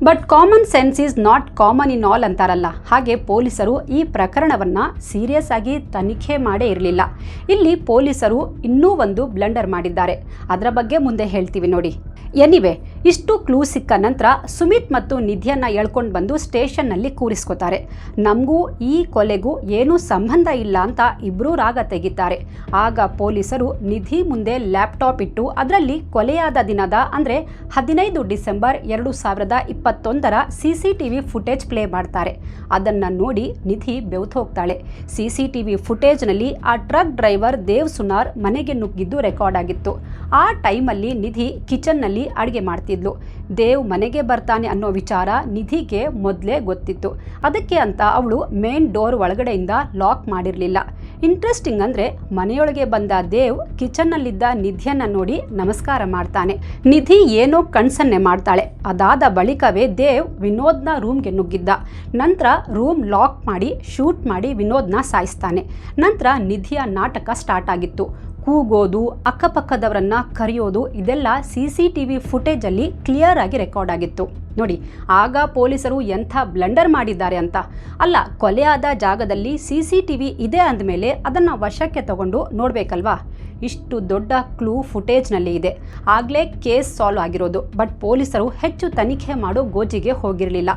but common sense is not common in all ಅಂತಾರಲ್ಲ. ಹಾಗೆ ಪೊಲೀಸರು ಈ ಪ್ರಕರಣವನ್ನು ಸೀರಿಯಸ್ ಆಗಿ ತನಿಖೆ ಮಾಡೇ ಇರಲಿಲ್ಲ. ಇಲ್ಲಿ ಪೊಲೀಸರು ಇನ್ನೂ ಒಂದು ಬ್ಲಂಡರ್ ಮಾಡಿದ್ದಾರೆ. ಅದರ ಬಗ್ಗೆ ಮುಂದೆ ಹೇಳ್ತೀವಿ ನೋಡಿ. ಎನಿವೆ ಇಷ್ಟು ಕ್ಲೂ ಸಿಕ್ಕ ನಂತರ ಸುಮಿತ್ ಮತ್ತು ನಿಧಿಯನ್ನು ಎಳ್ಕೊಂಡು ಬಂದು ಸ್ಟೇಷನ್ನಲ್ಲಿ ಕೂರಿಸ್ಕೋತಾರೆ. ನಮಗೂ ಈ ಕೊಲೆಗೂ ಏನೂ ಸಂಬಂಧ ಇಲ್ಲ ಅಂತ ಇಬ್ಬರೂ ರಾಗ ತೆಗಿತಾರೆ. ಆಗ ಪೊಲೀಸರು ನಿಧಿ ಮುಂದೆ ಲ್ಯಾಪ್ಟಾಪ್ ಇಟ್ಟು ಅದರಲ್ಲಿ ಕೊಲೆಯಾದ ದಿನದ ಅಂದರೆ ಹದಿನೈದು ಡಿಸೆಂಬರ್ ಎರಡು ಸಾವಿರದ ಇಪ್ಪತ್ತೊಂದರ C C T V footage play ಮಾಡ್ತಾರೆ. ಅದನ್ನು ನೋಡಿ ನಿಧಿ ಬೆವ್ತು ಹೋಗ್ತಾಳೆ. ಸಿ ಸಿ ಟಿ ವಿ ಫುಟೇಜ್ನಲ್ಲಿ ಆ ಟ್ರಕ್ ಡ್ರೈವರ್ ದೇವ್ ಸುನಾರ್ ಮನೆಗೆ ನುಗ್ಗಿದ್ದು ರೆಕಾರ್ಡ್ ಆಗಿತ್ತು. ಆ ಟೈಮಲ್ಲಿ ನಿಧಿ ಕಿಚನ್ನಲ್ಲಿ ಅಡುಗೆ ಮಾಡ್ತಿದ್ಲು ದೇವ್ ಮನೆಗೆ ಬರ್ತಾನೆ ಅನ್ನೋ ವಿಚಾರ ನಿಧಿಗೆ ಮೊದಲೇ ಗೊತ್ತಿತ್ತು. ಅದಕ್ಕೆ ಅಂತ ಅವಳು ಮೇನ್ ಡೋರ್ ಒಳಗಡೆಯಿಂದ ಲಾಕ್ ಮಾಡಿರಲಿಲ್ಲ. ಇಂಟ್ರೆಸ್ಟಿಂಗ್ ಅಂದರೆ ಮನೆಯೊಳಗೆ ಬಂದ ದೇವ್ ಕಿಚನ್ನಲ್ಲಿದ್ದ ನಿಧಿಯನ್ನು ನೋಡಿ ನಮಸ್ಕಾರ ಮಾಡ್ತಾನೆ. ನಿಧಿ ಏನೋ ಕಣ್ಸನ್ನೆ ಮಾಡ್ತಾಳೆ. ಅದಾದ ಬಳಿಕವೇ ದೇವ್ ವಿನೋದ್ನ ರೂಮ್ಗೆ ನುಗ್ಗಿದ್ದ. ನಂತರ ರೂಮ್ ಲಾಕ್ ಮಾಡಿ, ಶೂಟ್ ಮಾಡಿ ವಿನೋದ್ನ ಸಾಯಿಸ್ತಾನೆ. ನಂತರ ನಿಧಿಯ ನಾಟಕ ಸ್ಟಾರ್ಟ್ ಆಗಿತ್ತು. ಕೂಗೋದು, ಅಕ್ಕಪಕ್ಕದವರನ್ನ ಕರೆಯೋದು, ಇದೆಲ್ಲ ಸಿ ಸಿ ಟಿ ವಿ ಫುಟೇಜಲ್ಲಿ ಕ್ಲಿಯರ್ ಆಗಿ ರೆಕಾರ್ಡ್ ಆಗಿತ್ತು. ನೋಡಿ, ಆಗ ಪೊಲೀಸರು ಎಂಥ ಬ್ಲಂಡರ್ ಮಾಡಿದ್ದಾರೆ ಅಂತ. ಅಲ್ಲ, ಕೊಲೆಯಾದ ಜಾಗದಲ್ಲಿ ಸಿ ಸಿ ಟಿ ವಿ ಇದೆ ಅಂದಮೇಲೆ ಅದನ್ನು ವಶಕ್ಕೆ ತಗೊಂಡು ನೋಡಬೇಕಲ್ವಾ? ಇಷ್ಟು ದೊಡ್ಡ ಕ್ಲೂ ಫುಟೇಜ್ನಲ್ಲಿ ಇದೆ. ಆಗಲೇ ಕೇಸ್ ಸಾಲ್ವ್ ಆಗಿರೋದು. ಬಟ್ ಪೊಲೀಸರು ಹೆಚ್ಚು ತನಿಖೆ ಮಾಡೋ ಗೋಜಿಗೆ ಹೋಗಿರಲಿಲ್ಲ.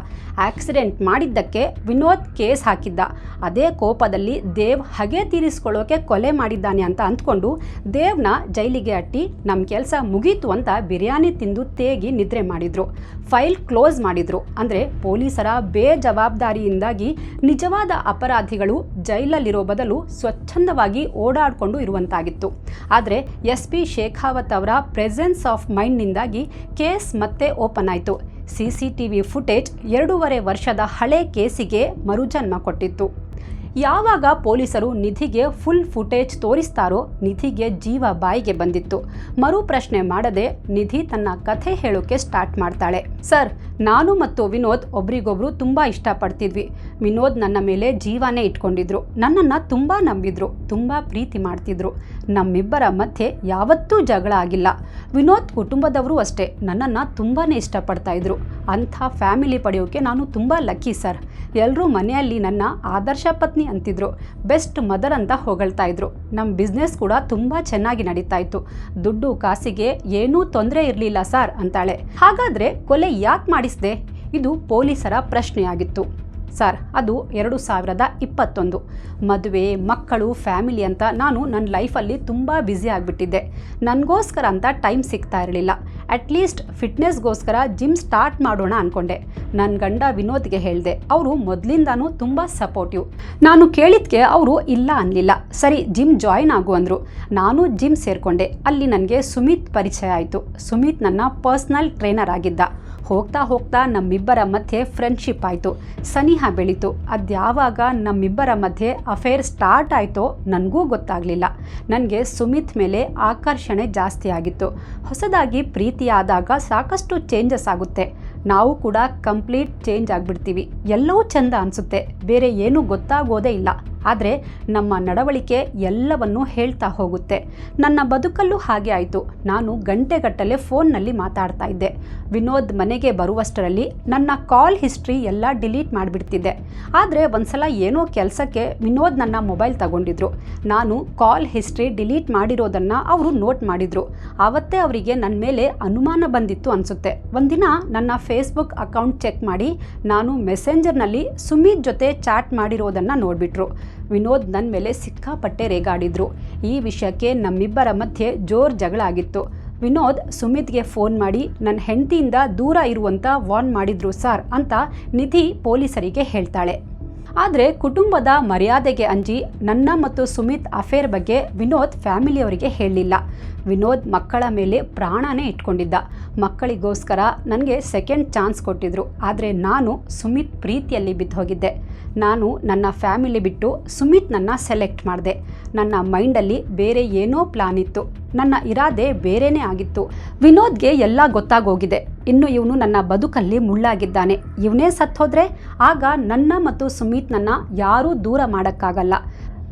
ಆಕ್ಸಿಡೆಂಟ್ ಮಾಡಿದ್ದಕ್ಕೆ ವಿನೋದ್ ಕೇಸ್ ಹಾಕಿದ್ದ. ಅದೇ ಕೋಪದಲ್ಲಿ ದೇವ್ ಹಗೆ ತೀರಿಸ್ಕೊಳ್ಳೋಕೆ ಕೊಲೆ ಮಾಡಿದ್ದಾನೆ ಅಂತ ಅಂದ್ಕೊಂಡು ದೇವ್ನ ಜೈಲಿಗೆ ಅಟ್ಟಿ ನಮ್ಮ ಕೆಲಸ ಮುಗೀತು ಅಂತ ಬಿರಿಯಾನಿ ತಿಂದು ತೇಗಿ ನಿದ್ರೆ ಮಾಡಿದ್ರು. ಫೈಲ್ ಕ್ಲೋಸ್ ಮಾಡಿದ್ರು. ಅಂದರೆ ಪೊಲೀಸರ ಬೇಜವಾಬ್ದಾರಿಯಿಂದಾಗಿ ನಿಜವಾದ ಅಪರಾಧಿಗಳು ಜೈಲಲ್ಲಿರೋ ಬದಲು ಸ್ವಚ್ಛಂದವಾಗಿ ಓಡಾಡಿಕೊಂಡು ಇರುವಂತಾಗಿತ್ತು. ಆದರೆ ಎಸ್ ಪಿ ಶೇಖಾವತ್ ಅವರ ಪ್ರೆಸೆನ್ಸ್ ಆಫ್ ಮೈಂಡ್ನಿಂದಾಗಿ ಕೇಸ್ ಮತ್ತೆ ಓಪನ್ ಆಯಿತು. C C T V footage ಎರಡೂವರೆ ವರ್ಷದ ಹಳೆ ಕೇಸಿಗೆ ಮರುಜನ್ಮ ಕೊಟ್ಟಿತ್ತು. ಯಾವಾಗ ಪೊಲೀಸರು ನಿಧಿಗೆ ಫುಲ್ ಫುಟೇಜ್ ತೋರಿಸ್ತಾರೋ ನಿಧಿಗೆ ಜೀವ ಬಾಯಿಗೆ ಬಂದಿತ್ತು. ಮರು ಪ್ರಶ್ನೆ ಮಾಡದೆ ನಿಧಿ ತನ್ನ ಕಥೆ ಹೇಳೋಕೆ ಸ್ಟಾರ್ಟ್ ಮಾಡ್ತಾಳೆ. ಸರ್, ನಾನು ಮತ್ತು ವಿನೋದ್ ಒಬ್ರಿಗೊಬ್ರು ತುಂಬ ಇಷ್ಟಪಡ್ತಿದ್ವಿ. ವಿನೋದ್ ನನ್ನ ಮೇಲೆ ಜೀವನೇ ಇಟ್ಕೊಂಡಿದ್ರು. ನನ್ನನ್ನು ತುಂಬ ನಂಬಿದ್ರು, ತುಂಬ ಪ್ರೀತಿ ಮಾಡ್ತಿದ್ರು. ನಮ್ಮಿಬ್ಬರ ಮಧ್ಯೆ ಯಾವತ್ತೂ ಜಗಳ ಆಗಿಲ್ಲ. ವಿನೋದ್ ಕುಟುಂಬದವರು ಅಷ್ಟೇ. ನನ್ನನ್ನು ತುಂಬಾ ಇಷ್ಟಪಡ್ತಾ ಇದ್ರು. ಅಂಥ ಫ್ಯಾಮಿಲಿ ಪಡೆಯೋಕೆ ನಾನು ತುಂಬ ಲಕ್ಕಿ ಸರ್. ಎಲ್ಲರೂ ಮನೆಯಲ್ಲಿ ನನ್ನ ಆದರ್ಶ ಪತ್ನಿ ಅಂತಿದ್ರು. ಬೆಸ್ಟ್ ಮದರ್ ಅಂತ ಹೊಗಳ್ತಾ ಇದ್ರು. ನಮ್ಮ ಬಿಸ್ನೆಸ್ ಕೂಡ ತುಂಬ ಚೆನ್ನಾಗಿ ನಡೀತಾ ಇತ್ತು. ದುಡ್ಡು ಕಾಸಿಗೆ ಏನೂ ತೊಂದರೆ ಇರಲಿಲ್ಲ ಸರ್ ಅಂತಾಳೆ. ಹಾಗಾದರೆ ಕೊಲೆ ಯಾಕೆ ಮಾಡಿಸ್ದೆ? ಇದು ಪೊಲೀಸರ ಪ್ರಶ್ನೆಯಾಗಿತ್ತು. ಸರ್, ಅದು ಎರಡು ಸಾವಿರದ ಇಪ್ಪತ್ತೊಂದು. ಮದುವೆ, ಮಕ್ಕಳು, ಫ್ಯಾಮಿಲಿ ಅಂತ ನಾನು ನನ್ನ ಲೈಫಲ್ಲಿ ತುಂಬ ಬ್ಯುಸಿ ಆಗಿಬಿಟ್ಟಿದ್ದೆ. ನನಗೋಸ್ಕರ ಅಂತ ಟೈಮ್ ಸಿಗ್ತಾ ಇರಲಿಲ್ಲ. ಅಟ್ಲೀಸ್ಟ್ ಫಿಟ್ನೆಸ್ಗೋಸ್ಕರ ಜಿಮ್ ಸ್ಟಾರ್ಟ್ ಮಾಡೋಣ ಅಂದ್ಕೊಂಡೆ ನನ್ನ ಗಂಡ ವಿನೋದ್ಗೆ ಹೇಳಿದೆ, ಅವರು ಮೊದಲಿಂದಾನು ತುಂಬ ಸಪೋರ್ಟಿವ್. ನಾನು ಕೇಳಿದ್ಕೆ ಅವರು ಇಲ್ಲ ಅನ್ನಲಿಲ್ಲ ಸರಿ, ಜಿಮ್ ಜಾಯಿನ್ ಆಗು ಅಂದರು. ನಾನು ಜಿಮ್ ಸೇರಿಕೊಂಡೆ. ಅಲ್ಲಿ ನನಗೆ ಸುಮಿತ್ ಪರಿಚಯ ಆಯಿತು. ಸುಮಿತ್ ನನ್ನ ಪರ್ಸ್ನಲ್ ಟ್ರೈನರ್ ಆಗಿದ್ದ. ಹೋಗ್ತಾ ಹೋಗ್ತಾ ನಮ್ಮಿಬ್ಬರ ಮಧ್ಯೆ ಫ್ರೆಂಡ್ಶಿಪ್ ಆಯಿತು. ಸನಿಹ ಬೆಳೀತು. ಅದ್ಯಾವಾಗ ನಮ್ಮಿಬ್ಬರ ಮಧ್ಯೆ ಅಫೇರ್ ಸ್ಟಾರ್ಟ್ ಆಯಿತೋ ನನಗೂ ಗೊತ್ತಾಗಲಿಲ್ಲ. ನನಗೆ ಸುಮಿತ್ ಮೇಲೆ ಆಕರ್ಷಣೆ ಜಾಸ್ತಿ ಆಗಿತ್ತು. ಹೊಸದಾಗಿ ಪ್ರೀತಿಯಾದಾಗ ಸಾಕಷ್ಟು ಚೇಂಜಸ್ ಆಗುತ್ತೆ. ನಾವು ಕೂಡ ಕಂಪ್ಲೀಟ್ ಚೇಂಜ್ ಆಗಿಬಿಡ್ತೀವಿ. ಎಲ್ಲವೂ ಚೆಂದ ಅನಿಸುತ್ತೆ. ಬೇರೆ ಏನೂ ಗೊತ್ತಾಗೋದೇ ಇಲ್ಲ. ಆದರೆ ನಮ್ಮ ನಡವಳಿಕೆ ಎಲ್ಲವನ್ನೂ ಹೇಳ್ತಾ ಹೋಗುತ್ತೆ. ನನ್ನ ಬದುಕಲ್ಲೂ ಹಾಗೆ ಆಯಿತು. ನಾನು ಗಂಟೆಗಟ್ಟಲೆ ಫೋನ್ನಲ್ಲಿ ಮಾತಾಡ್ತಾ ಇದ್ದೆ. ವಿನೋದ್ ಮನೆಗೆ ಬರುವಷ್ಟರಲ್ಲಿ ನನ್ನ ಕಾಲ್ ಹಿಸ್ಟ್ರಿ ಎಲ್ಲ ಡಿಲೀಟ್ ಮಾಡಿಬಿಡ್ತಿದ್ದೆ. ಆದರೆ ಒಂದ್ಸಲ ಏನೋ ಕೆಲಸಕ್ಕೆ ವಿನೋದ್ ನನ್ನ ಮೊಬೈಲ್ ತಗೊಂಡಿದ್ರು. ನಾನು ಕಾಲ್ ಹಿಸ್ಟ್ರಿ ಡಿಲೀಟ್ ಮಾಡಿರೋದನ್ನು ಅವರು ನೋಟ್ ಮಾಡಿದರು. ಆವತ್ತೇ ಅವರಿಗೆ ನನ್ನ ಮೇಲೆ ಅನುಮಾನ ಬಂದಿತ್ತು ಅನಿಸುತ್ತೆ. ಒಂದಿನ ನನ್ನ ಫೇಸ್ಬುಕ್ ಅಕೌಂಟ್ ಚೆಕ್ ಮಾಡಿ ನಾನು ಮೆಸೆಂಜರ್ನಲ್ಲಿ ಸುಮಿತ್ ಜೊತೆ ಚಾಟ್ ಮಾಡಿರೋದನ್ನು ನೋಡಿಬಿಟ್ರು. ವಿನೋದ್ ನನ್ನ ಮೇಲೆ ಸಿಕ್ಕಾಪಟ್ಟೆ ರೇಗಾಡಿದ್ರು. ಈ ವಿಷಯಕ್ಕೆ ನಮ್ಮಿಬ್ಬರ ಮಧ್ಯೆ ಜೋರ್ ಜಗಳ ಆಗಿತ್ತು ವಿನೋದ್ ಸುಮಿತ್ಗೆ ಫೋನ್ ಮಾಡಿ ನನ್ನ ಹೆಂಡತಿಯಿಂದ ದೂರ ಇರುವಂತ ವಾರ್ನ್ ಮಾಡಿದ್ರು ಸರ್ ಅಂತ ನಿಧಿ ಪೊಲೀಸರಿಗೆ ಹೇಳ್ತಾಳೆ. ಆದರೆ ಕುಟುಂಬದ ಮರ್ಯಾದೆಗೆ ಅಂಜಿ ನನ್ನ ಮತ್ತು ಸುಮಿತ್ ಅಫೇರ್ ಬಗ್ಗೆ ವಿನೋದ್ ಫ್ಯಾಮಿಲಿಯವರಿಗೆ ಹೇಳಲಿಲ್ಲ ವಿನೋದ್ ಮಕ್ಕಳ ಮೇಲೆ ಪ್ರಾಣನೇ ಇಟ್ಕೊಂಡಿದ್ದ. ಮಕ್ಕಳಿಗೋಸ್ಕರ ನನಗೆ ಸೆಕೆಂಡ್ ಚಾನ್ಸ್ ಕೊಟ್ಟಿದ್ರು. ಆದರೆ ನಾನು ಸುಮಿತ್ ಪ್ರೀತಿಯಲ್ಲಿ ಬಿದ್ದೋಗಿದ್ದೆ ನಾನು ನನ್ನ ಫ್ಯಾಮಿಲಿ ಬಿಟ್ಟು ಸುಮಿತ್ ನನ್ನ ಸೆಲೆಕ್ಟ್ ಮಾಡಿದೆ. ನನ್ನ ಮೈಂಡಲ್ಲಿ ಬೇರೆ ಏನೋ ಪ್ಲಾನ್ ಇತ್ತು. ನನ್ನ ಇರಾದೆ ಬೇರೆನೇ ಆಗಿತ್ತು. ವಿನೋದ್ಗೆ ಎಲ್ಲ ಗೊತ್ತಾಗೋಗಿದೆ. ಇನ್ನು ಇವನು ನನ್ನ ಬದುಕಲ್ಲಿ ಮುಳ್ಳಾಗಿದ್ದಾನೆ. ಇವನೇ ಸತ್ತೋದ್ರೆ ಆಗ ನನ್ನ ಮತ್ತು ಸುಮಿತ್ನನ್ನ ಯಾರೂ ದೂರ ಮಾಡೋಕ್ಕಾಗಲ್ಲ.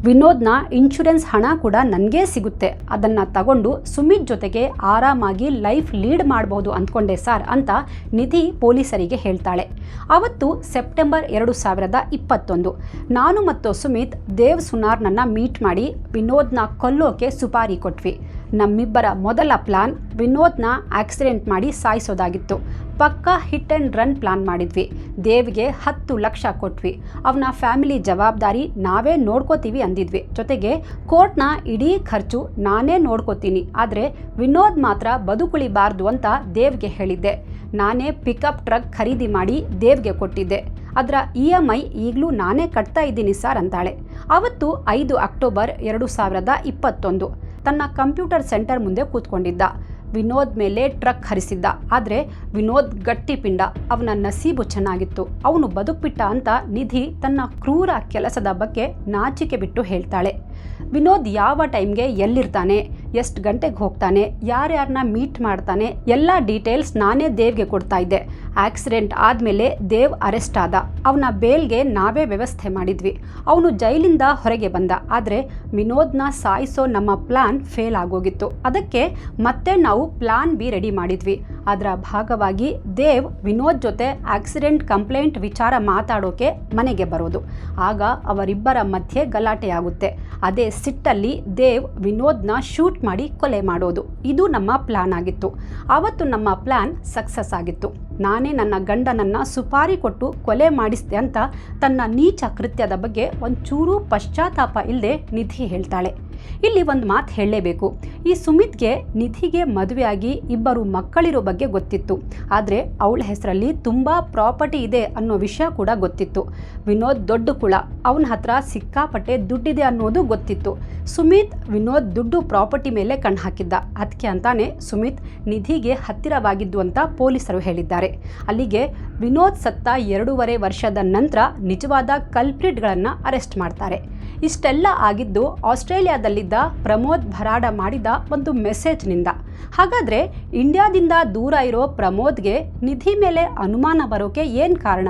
ವಿನೋದ್ನ ಇನ್ಶೂರೆನ್ಸ್ ಹಣ ಕೂಡ ನನಗೇ ಸಿಗುತ್ತೆ. ಅದನ್ನು ತಗೊಂಡು ಸುಮಿತ್ ಜೊತೆಗೆ ಆರಾಮಾಗಿ ಲೈಫ್ ಲೀಡ್ ಮಾಡಬಹುದು ಅಂದ್ಕೊಂಡೆ ಸರ್ ಅಂತ ನಿಧಿ ಪೊಲೀಸರಿಗೆ ಹೇಳ್ತಾಳೆ. ಅವತ್ತು ಸೆಪ್ಟೆಂಬರ್ ಎರಡು ಸಾವಿರದ ಇಪ್ಪತ್ತೊಂದು. ನಾನು ಮತ್ತು ಸುಮಿತ್ ದೇವ್ ಸುನಾರ್ನನ್ನು ಮೀಟ್ ಮಾಡಿ ವಿನೋದ್ನ ಕೊಲ್ಲೋಕೆ ಸುಪಾರಿ ಕೊಟ್ವಿ. ನಮ್ಮಿಬ್ಬರ ಮೊದಲ ಪ್ಲಾನ್ ವಿನೋದ್ನ ಆಕ್ಸಿಡೆಂಟ್ ಮಾಡಿ ಸಾಯಿಸೋದಾಗಿತ್ತು. ಪಕ್ಕಾ ಹಿಟ್ ಆ್ಯಂಡ್ ರನ್ ಪ್ಲಾನ್ ಮಾಡಿದ್ವಿ. ದೇವ್ಗೆ ಹತ್ತು ಲಕ್ಷ ಕೊಟ್ವಿ. ಅವನ ಫ್ಯಾಮಿಲಿ ಜವಾಬ್ದಾರಿ ನಾವೇ ನೋಡ್ಕೋತೀವಿ ಅಂದಿದ್ವಿ. ಜೊತೆಗೆ ಕೋರ್ಟ್ನ ಇಡೀ ಖರ್ಚು ನಾನೇ ನೋಡ್ಕೋತೀನಿ. ಆದರೆ ವಿನೋದ್ ಮಾತ್ರ ಬದುಕುಳಿಬಾರ್ದು ಅಂತ ದೇವ್ಗೆ ಹೇಳಿದ್ದೆ. ನಾನೇ ಪಿಕಪ್ ಟ್ರಕ್ ಖರೀದಿ ಮಾಡಿ ದೇವ್ಗೆ ಕೊಟ್ಟಿದ್ದೆ. ಅದರ ಇ ಎಂ ಐ ಈಗಲೂ ನಾನೇ ಕಟ್ತಾ ಇದ್ದೀನಿ ಸರ್ ಅಂತಾಳೆ. ಅವತ್ತು ಐದು ಅಕ್ಟೋಬರ್ ಎರಡು ಸಾವಿರದ ಇಪ್ಪತ್ತೊಂದು. ತನ್ನ ಕಂಪ್ಯೂಟರ್ ಸೆಂಟರ್ ಮುಂದೆ ಕೂತ್ಕೊಂಡಿದ್ದ. ವಿನೋದ್ ಮೇಲೆ ಟ್ರಕ್ ಹರಿಸಿದ್ದ. ಆದರೆ ವಿನೋದ್ ಗಟ್ಟಿ ಪಿಂಡ. ಅವನ ನಸೀಬು ಚೆನ್ನಾಗಿತ್ತು. ಅವನು ಬದುಕ್ಬಿಟ್ಟ ಅಂತ ನಿಧಿ ತನ್ನ ಕ್ರೂರ ಕೆಲಸದ ಬಗ್ಗೆ ನಾಚಿಕೆ ಬಿಟ್ಟು ಹೇಳ್ತಾಳೆ. ವಿನೋದ್ ಯಾವ ಟೈಮ್ಗೆ ಎಲ್ಲಿರ್ತಾನೆ, ಎಷ್ಟು ಗಂಟೆಗೆ ಹೋಗ್ತಾನೆ ಯಾರ್ಯಾರನ್ನ ಮೀಟ್ ಮಾಡ್ತಾನೆ, ಎಲ್ಲ ಡೀಟೇಲ್ಸ್ ನಾನೇ ದೇವ್ಗೆ ಕೊಡ್ತಾ ಇದ್ದೆ. ಆಕ್ಸಿಡೆಂಟ್ ಆದಮೇಲೆ ದೇವ್ ಅರೆಸ್ಟ್ ಆದ. ಅವನ ಬೇಲ್ಗೆ ನಾವೇ ವ್ಯವಸ್ಥೆ ಮಾಡಿದ್ವಿ. ಅವನು ಜೈಲಿಂದ ಹೊರಗೆ ಬಂದ. ಆದರೆ ವಿನೋದ್ನ ಸಾಯಿಸೋ ನಮ್ಮ ಪ್ಲಾನ್ ಫೇಲ್ ಆಗೋಗಿತ್ತು. ಅದಕ್ಕೆ ಮತ್ತೆ ನಾವು ಪ್ಲಾನ್ ಬಿ ರೆಡಿ ಮಾಡಿದ್ವಿ. ಅದರ ಭಾಗವಾಗಿ ದೇವ್ ವಿನೋದ್ ಜೊತೆ ಆಕ್ಸಿಡೆಂಟ್ ಕಂಪ್ಲೇಂಟ್ ವಿಚಾರ ಮಾತಾಡೋಕೆ ಮನೆಗೆ ಬರೋದು. ಆಗ ಅವರಿಬ್ಬರ ಮಧ್ಯೆ ಗಲಾಟೆಯಾಗುತ್ತೆ. ಅದೇ ಸಿಟ್ಟಲ್ಲಿ ದೇವ್ ವಿನೋದ್ನ ಶೂಟ್ ಮಾಡಿ ಕೊಲೆ ಮಾಡೋದು. ಇದು ನಮ್ಮ ಪ್ಲಾನ್ ಆಗಿತ್ತು. ಆವತ್ತು ನಮ್ಮ ಪ್ಲಾನ್ ಸಕ್ಸಸ್ ಆಗಿತ್ತು. ನಾನೇ ನನ್ನ ಗಂಡನನ್ನ ಸುಪಾರಿ ಕೊಟ್ಟು ಕೊಲೆ ಮಾಡಿಸಿದೆ ಅಂತ ತನ್ನ ನೀಚ ಕೃತ್ಯದ ಬಗ್ಗೆ ಒಂಚೂರು ಪಶ್ಚಾತ್ತಾಪ ಇಲ್ಲದೆ ನಿಧಿ ಹೇಳ್ತಾಳೆ. ಇಲ್ಲಿ ಒಂದು ಮಾತು ಹೇಳಲೇಬೇಕು. ಈ ಸುಮಿತ್ಗೆ ನಿಧಿಗೆ ಮದುವೆಯಾಗಿ ಇಬ್ಬರು ಮಕ್ಕಳಿರೋ ಬಗ್ಗೆ ಗೊತ್ತಿತ್ತು. ಆದರೆ ಅವಳ ಹೆಸರಲ್ಲಿ ತುಂಬ ಪ್ರಾಪರ್ಟಿ ಇದೆ ಅನ್ನೋ ವಿಷಯ ಕೂಡ ಗೊತ್ತಿತ್ತು. ವಿನೋದ್ ದೊಡ್ಡ ಕುಳ ಅವನ ಹತ್ರ ಸಿಕ್ಕಾಪಟ್ಟೆ ದುಡ್ಡಿದೆ ಅನ್ನೋದು ಗೊತ್ತಿತ್ತು. ಸುಮಿತ್, ವಿನೋದ್ ದುಡ್ಡು ಪ್ರಾಪರ್ಟಿ ಮೇಲೆ ಕಣ್ಣು ಹಾಕಿದ್ದ. ಅದಕ್ಕೆ ಅಂತಾನೆ ಸುಮಿತ್ ನಿಧಿಗೆ ಹತ್ತಿರವಾಗಿದ್ದು ಅಂತ ಪೊಲೀಸರು ಹೇಳಿದ್ದಾರೆ. ಅಲ್ಲಿಗೆ ವಿನೋದ್ ಸತ್ತ ಎರಡೂವರೆ ವರ್ಷದ ನಂತರ ನಿಜವಾದ ಕಲ್ಪ್ರಿಟ್ಗಳನ್ನು ಅರೆಸ್ಟ್ ಮಾಡ್ತಾರೆ. ಇಷ್ಟೆಲ್ಲ ಆಗಿದ್ದು ಆಸ್ಟ್ರೇಲಿಯಾದಲ್ಲಿದ್ದ ಪ್ರಮೋದ್ ಭರಾಡ ಮಾಡಿದ ಒಂದು ಮೆಸೇಜ್ನಿಂದ ಹಾಗಾದರೆ ಇಂಡಿಯಾದಿಂದ ದೂರ ಇರೋ ಪ್ರಮೋದ್ಗೆ ನಿಧಿ ಮೇಲೆ ಅನುಮಾನ ಬರೋಕೆ ಏನು ಕಾರಣ?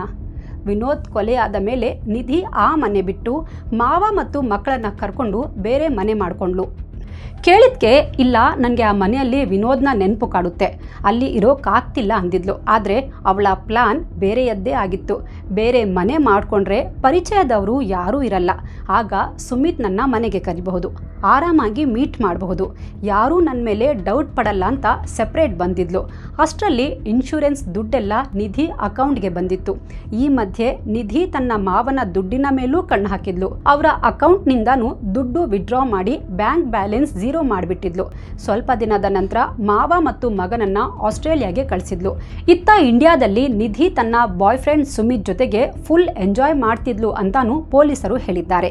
ವಿನೋದ್ ಕೊಲೆಯಾದ ಮೇಲೆ ನಿಧಿ ಆ ಮನೆ ಬಿಟ್ಟು ಮಾವ ಮತ್ತು ಮಕ್ಕಳನ್ನ ಕರ್ಕೊಂಡು ಬೇರೆ ಮನೆ ಮಾಡಿಕೊಂಡ್ಲು. ಕೇಳಿದ್ಕೆ ಇಲ್ಲ ನನಗೆ ಆ ಮನೆಯಲ್ಲಿ ವಿನೋದ್ನ ನೆನಪು ಕಾಡುತ್ತೆ. ಅಲ್ಲಿ ಇರೋಕ್ಕಾಗ್ತಿಲ್ಲ ಅಂದಿದ್ಲು. ಆದರೆ ಅವಳ ಪ್ಲಾನ್ ಬೇರೆಯದ್ದೇ ಆಗಿತ್ತು. ಬೇರೆ ಮನೆ ಮಾಡಿಕೊಂಡ್ರೆ ಪರಿಚಯದವರು ಯಾರೂ ಇರಲ್ಲ. ಆಗ ಸುಮಿತ್ ನನ್ನ ಮನೆಗೆ ಕರಿಬಹುದು. ಆರಾಮಾಗಿ ಮೀಟ್ ಮಾಡಬಹುದು. ಯಾರೂ ನನ್ನ ಮೇಲೆ ಡೌಟ್ ಪಡಲ್ಲ ಅಂತ ಸೆಪ್ರೇಟ್ ಬಂದಿದ್ಲು. ಅಷ್ಟರಲ್ಲಿ ಇನ್ಶೂರೆನ್ಸ್ ದುಡ್ಡೆಲ್ಲ ನಿಧಿ ಅಕೌಂಟ್ಗೆ ಬಂದಿತ್ತು. ಈ ಮಧ್ಯೆ ನಿಧಿ ತನ್ನ ಮಾವನ ದುಡ್ಡಿನ ಮೇಲೂ ಕಣ್ಣು ಹಾಕಿದ್ಲು. ಅವರ ಅಕೌಂಟ್ನಿಂದನೂ ದುಡ್ಡು ವಿಡ್ರಾ ಮಾಡಿ ಬ್ಯಾಂಕ್ ಬ್ಯಾಲೆನ್ಸ್ ಝೀರೋ ಮಾಡಿಬಿಟ್ಟಿದ್ಲು. ಸ್ವಲ್ಪ ದಿನದ ನಂತರ ಮಾವ ಮತ್ತು ಮಗನನ್ನ ಆಸ್ಟ್ರೇಲಿಯಾಗೆ ಕಳಿಸಿದ್ಲು. ಇತ್ತ ಇಂಡಿಯಾದಲ್ಲಿ ನಿಧಿ ತನ್ನ ಬಾಯ್ ಫ್ರೆಂಡ್ ಸುಮಿತ್ ಜೊತೆಗೆ ಫುಲ್ ಎಂಜಾಯ್ ಮಾಡ್ತಿದ್ಲು ಅಂತಾನು ಪೊಲೀಸರು ಹೇಳಿದ್ದಾರೆ.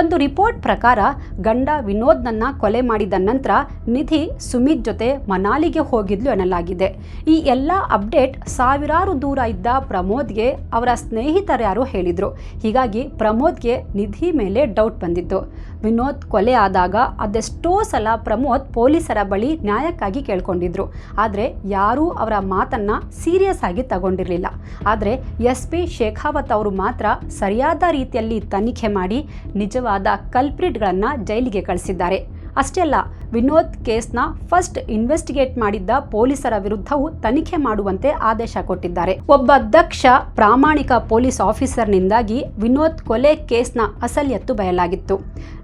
ಒಂದು ರಿಪೋರ್ಟ್ ಪ್ರಕಾರ ಗಂಡ ವಿನೋದ್ನನ್ನ ಕೊಲೆ ಮಾಡಿದ ನಂತರ ನಿಧಿ ಸುಮಿತ್ ಜೊತೆ ಮನಾಲಿಗೆ ಹೋಗಿದ್ಲು ಎನ್ನಲಾಗಿದೆ. ಈ ಎಲ್ಲ ಅಪ್ಡೇಟ್ ಸಾವಿರಾರು ದೂರ ಇದ್ದ ಪ್ರಮೋದ್ಗೆ ಅವರ ಸ್ನೇಹಿತರ್ಯಾರು ಹೇಳಿದ್ರು. ಹೀಗಾಗಿ ಪ್ರಮೋದ್ಗೆ ನಿಧಿ ಮೇಲೆ ಡೌಟ್ ಬಂದಿತ್ತು. ವಿನೋದ್ ಕೊಲೆ ಆದಾಗ ಅದೆಷ್ಟೋ ಸಲ ಪ್ರಮೋದ್ ಪೊಲೀಸರ ಬಳಿ ನ್ಯಾಯಕ್ಕಾಗಿ ಕೇಳ್ಕೊಂಡಿದ್ರು. ಆದರೆ ಯಾರೂ ಅವರ ಮಾತನ್ನ ಸೀರಿಯಸ್ ಆಗಿ ತಗೊಂಡಿರಲಿಲ್ಲ. ಆದರೆ ಎಸ್ ಪಿ ಶೇಖಾವತ್ ಅವರು ಮಾತ್ರ ಸರಿಯಾದ ರೀತಿಯಲ್ಲಿ ತನಿಖೆ ಮಾಡಿ ನಿಜವಾದ ಕಲ್ಪ್ರಿಟ್ಗಳನ್ನು ಜೈಲಿಗೆ ಕಳಿಸಿದ್ದಾರೆ. ಅಷ್ಟೇ ಅಲ್ಲ, ವಿನೋದ್ ಕೇಸ್ನ ಫಸ್ಟ್ ಇನ್ವೆಸ್ಟಿಗೇಟ್ ಮಾಡಿದ್ದ ಪೊಲೀಸರ ವಿರುದ್ಧವೂ ತನಿಖೆ ಮಾಡುವಂತೆ ಆದೇಶ ಕೊಟ್ಟಿದ್ದಾರೆ. ಒಬ್ಬ ದಕ್ಷ ಪ್ರಾಮಾಣಿಕ ಪೊಲೀಸ್ ಆಫೀಸರ್ನಿಂದಾಗಿ ವಿನೋದ್ ಕೊಲೆ ಕೇಸ್ನ ಅಸಲಿಯತ್ತು ಬಯಲಾಗಿತ್ತು.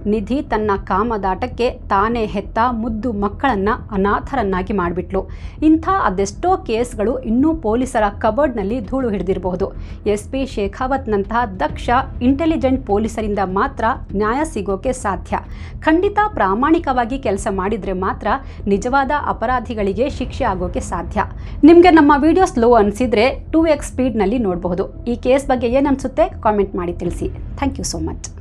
ನಿಧಿ ತನ್ನ ಕಾಮದಾಟಕ್ಕೆ ತಾನೇ ಹೆತ್ತ ಮುದ್ದು ಮಕ್ಕಳನ್ನ ಅನಾಥರನ್ನಾಗಿ ಮಾಡಿಬಿಟ್ಲು. ಇಂಥ ಅದೆಷ್ಟೋ ಕೇಸ್ಗಳು ಇನ್ನೂ ಪೊಲೀಸರ ಕಬರ್ಡ್ನಲ್ಲಿ ಧೂಳು ಹಿಡಿದಿರಬಹುದು. ಎಸ್ ಪಿ ಶೇಖಾವತ್ನಂತಹ ದಕ್ಷ ಇಂಟೆಲಿಜೆಂಟ್ ಪೊಲೀಸರಿಂದ ಮಾತ್ರ ನ್ಯಾಯ ಸಿಗೋಕೆ ಸಾಧ್ಯ. ಖಂಡಿತ ಪ್ರಾಮಾಣಿಕವಾಗಿ ಕೆಲಸ ಮಾಡಿದರೆ ಮಾತ್ರ ನಿಜವಾದ ಅಪರಾಧಿಗಳಿಗೆ ಶಿಕ್ಷೆ ಆಗೋಕೆ ಸಾಧ್ಯ. ನಿಮಗೆ ನಮ್ಮ ವಿಡಿಯೋ ಸ್ಲೋ ಅನಿಸಿದರೆ ಟೂ ಎಕ್ಸ್ ಸ್ಪೀಡ್ನಲ್ಲಿ ನೋಡಬಹುದು. ಈ ಕೇಸ್ ಬಗ್ಗೆ ಏನನ್ಸುತ್ತೆ ಕಾಮೆಂಟ್ ಮಾಡಿ ತಿಳಿಸಿ. Thank you so much.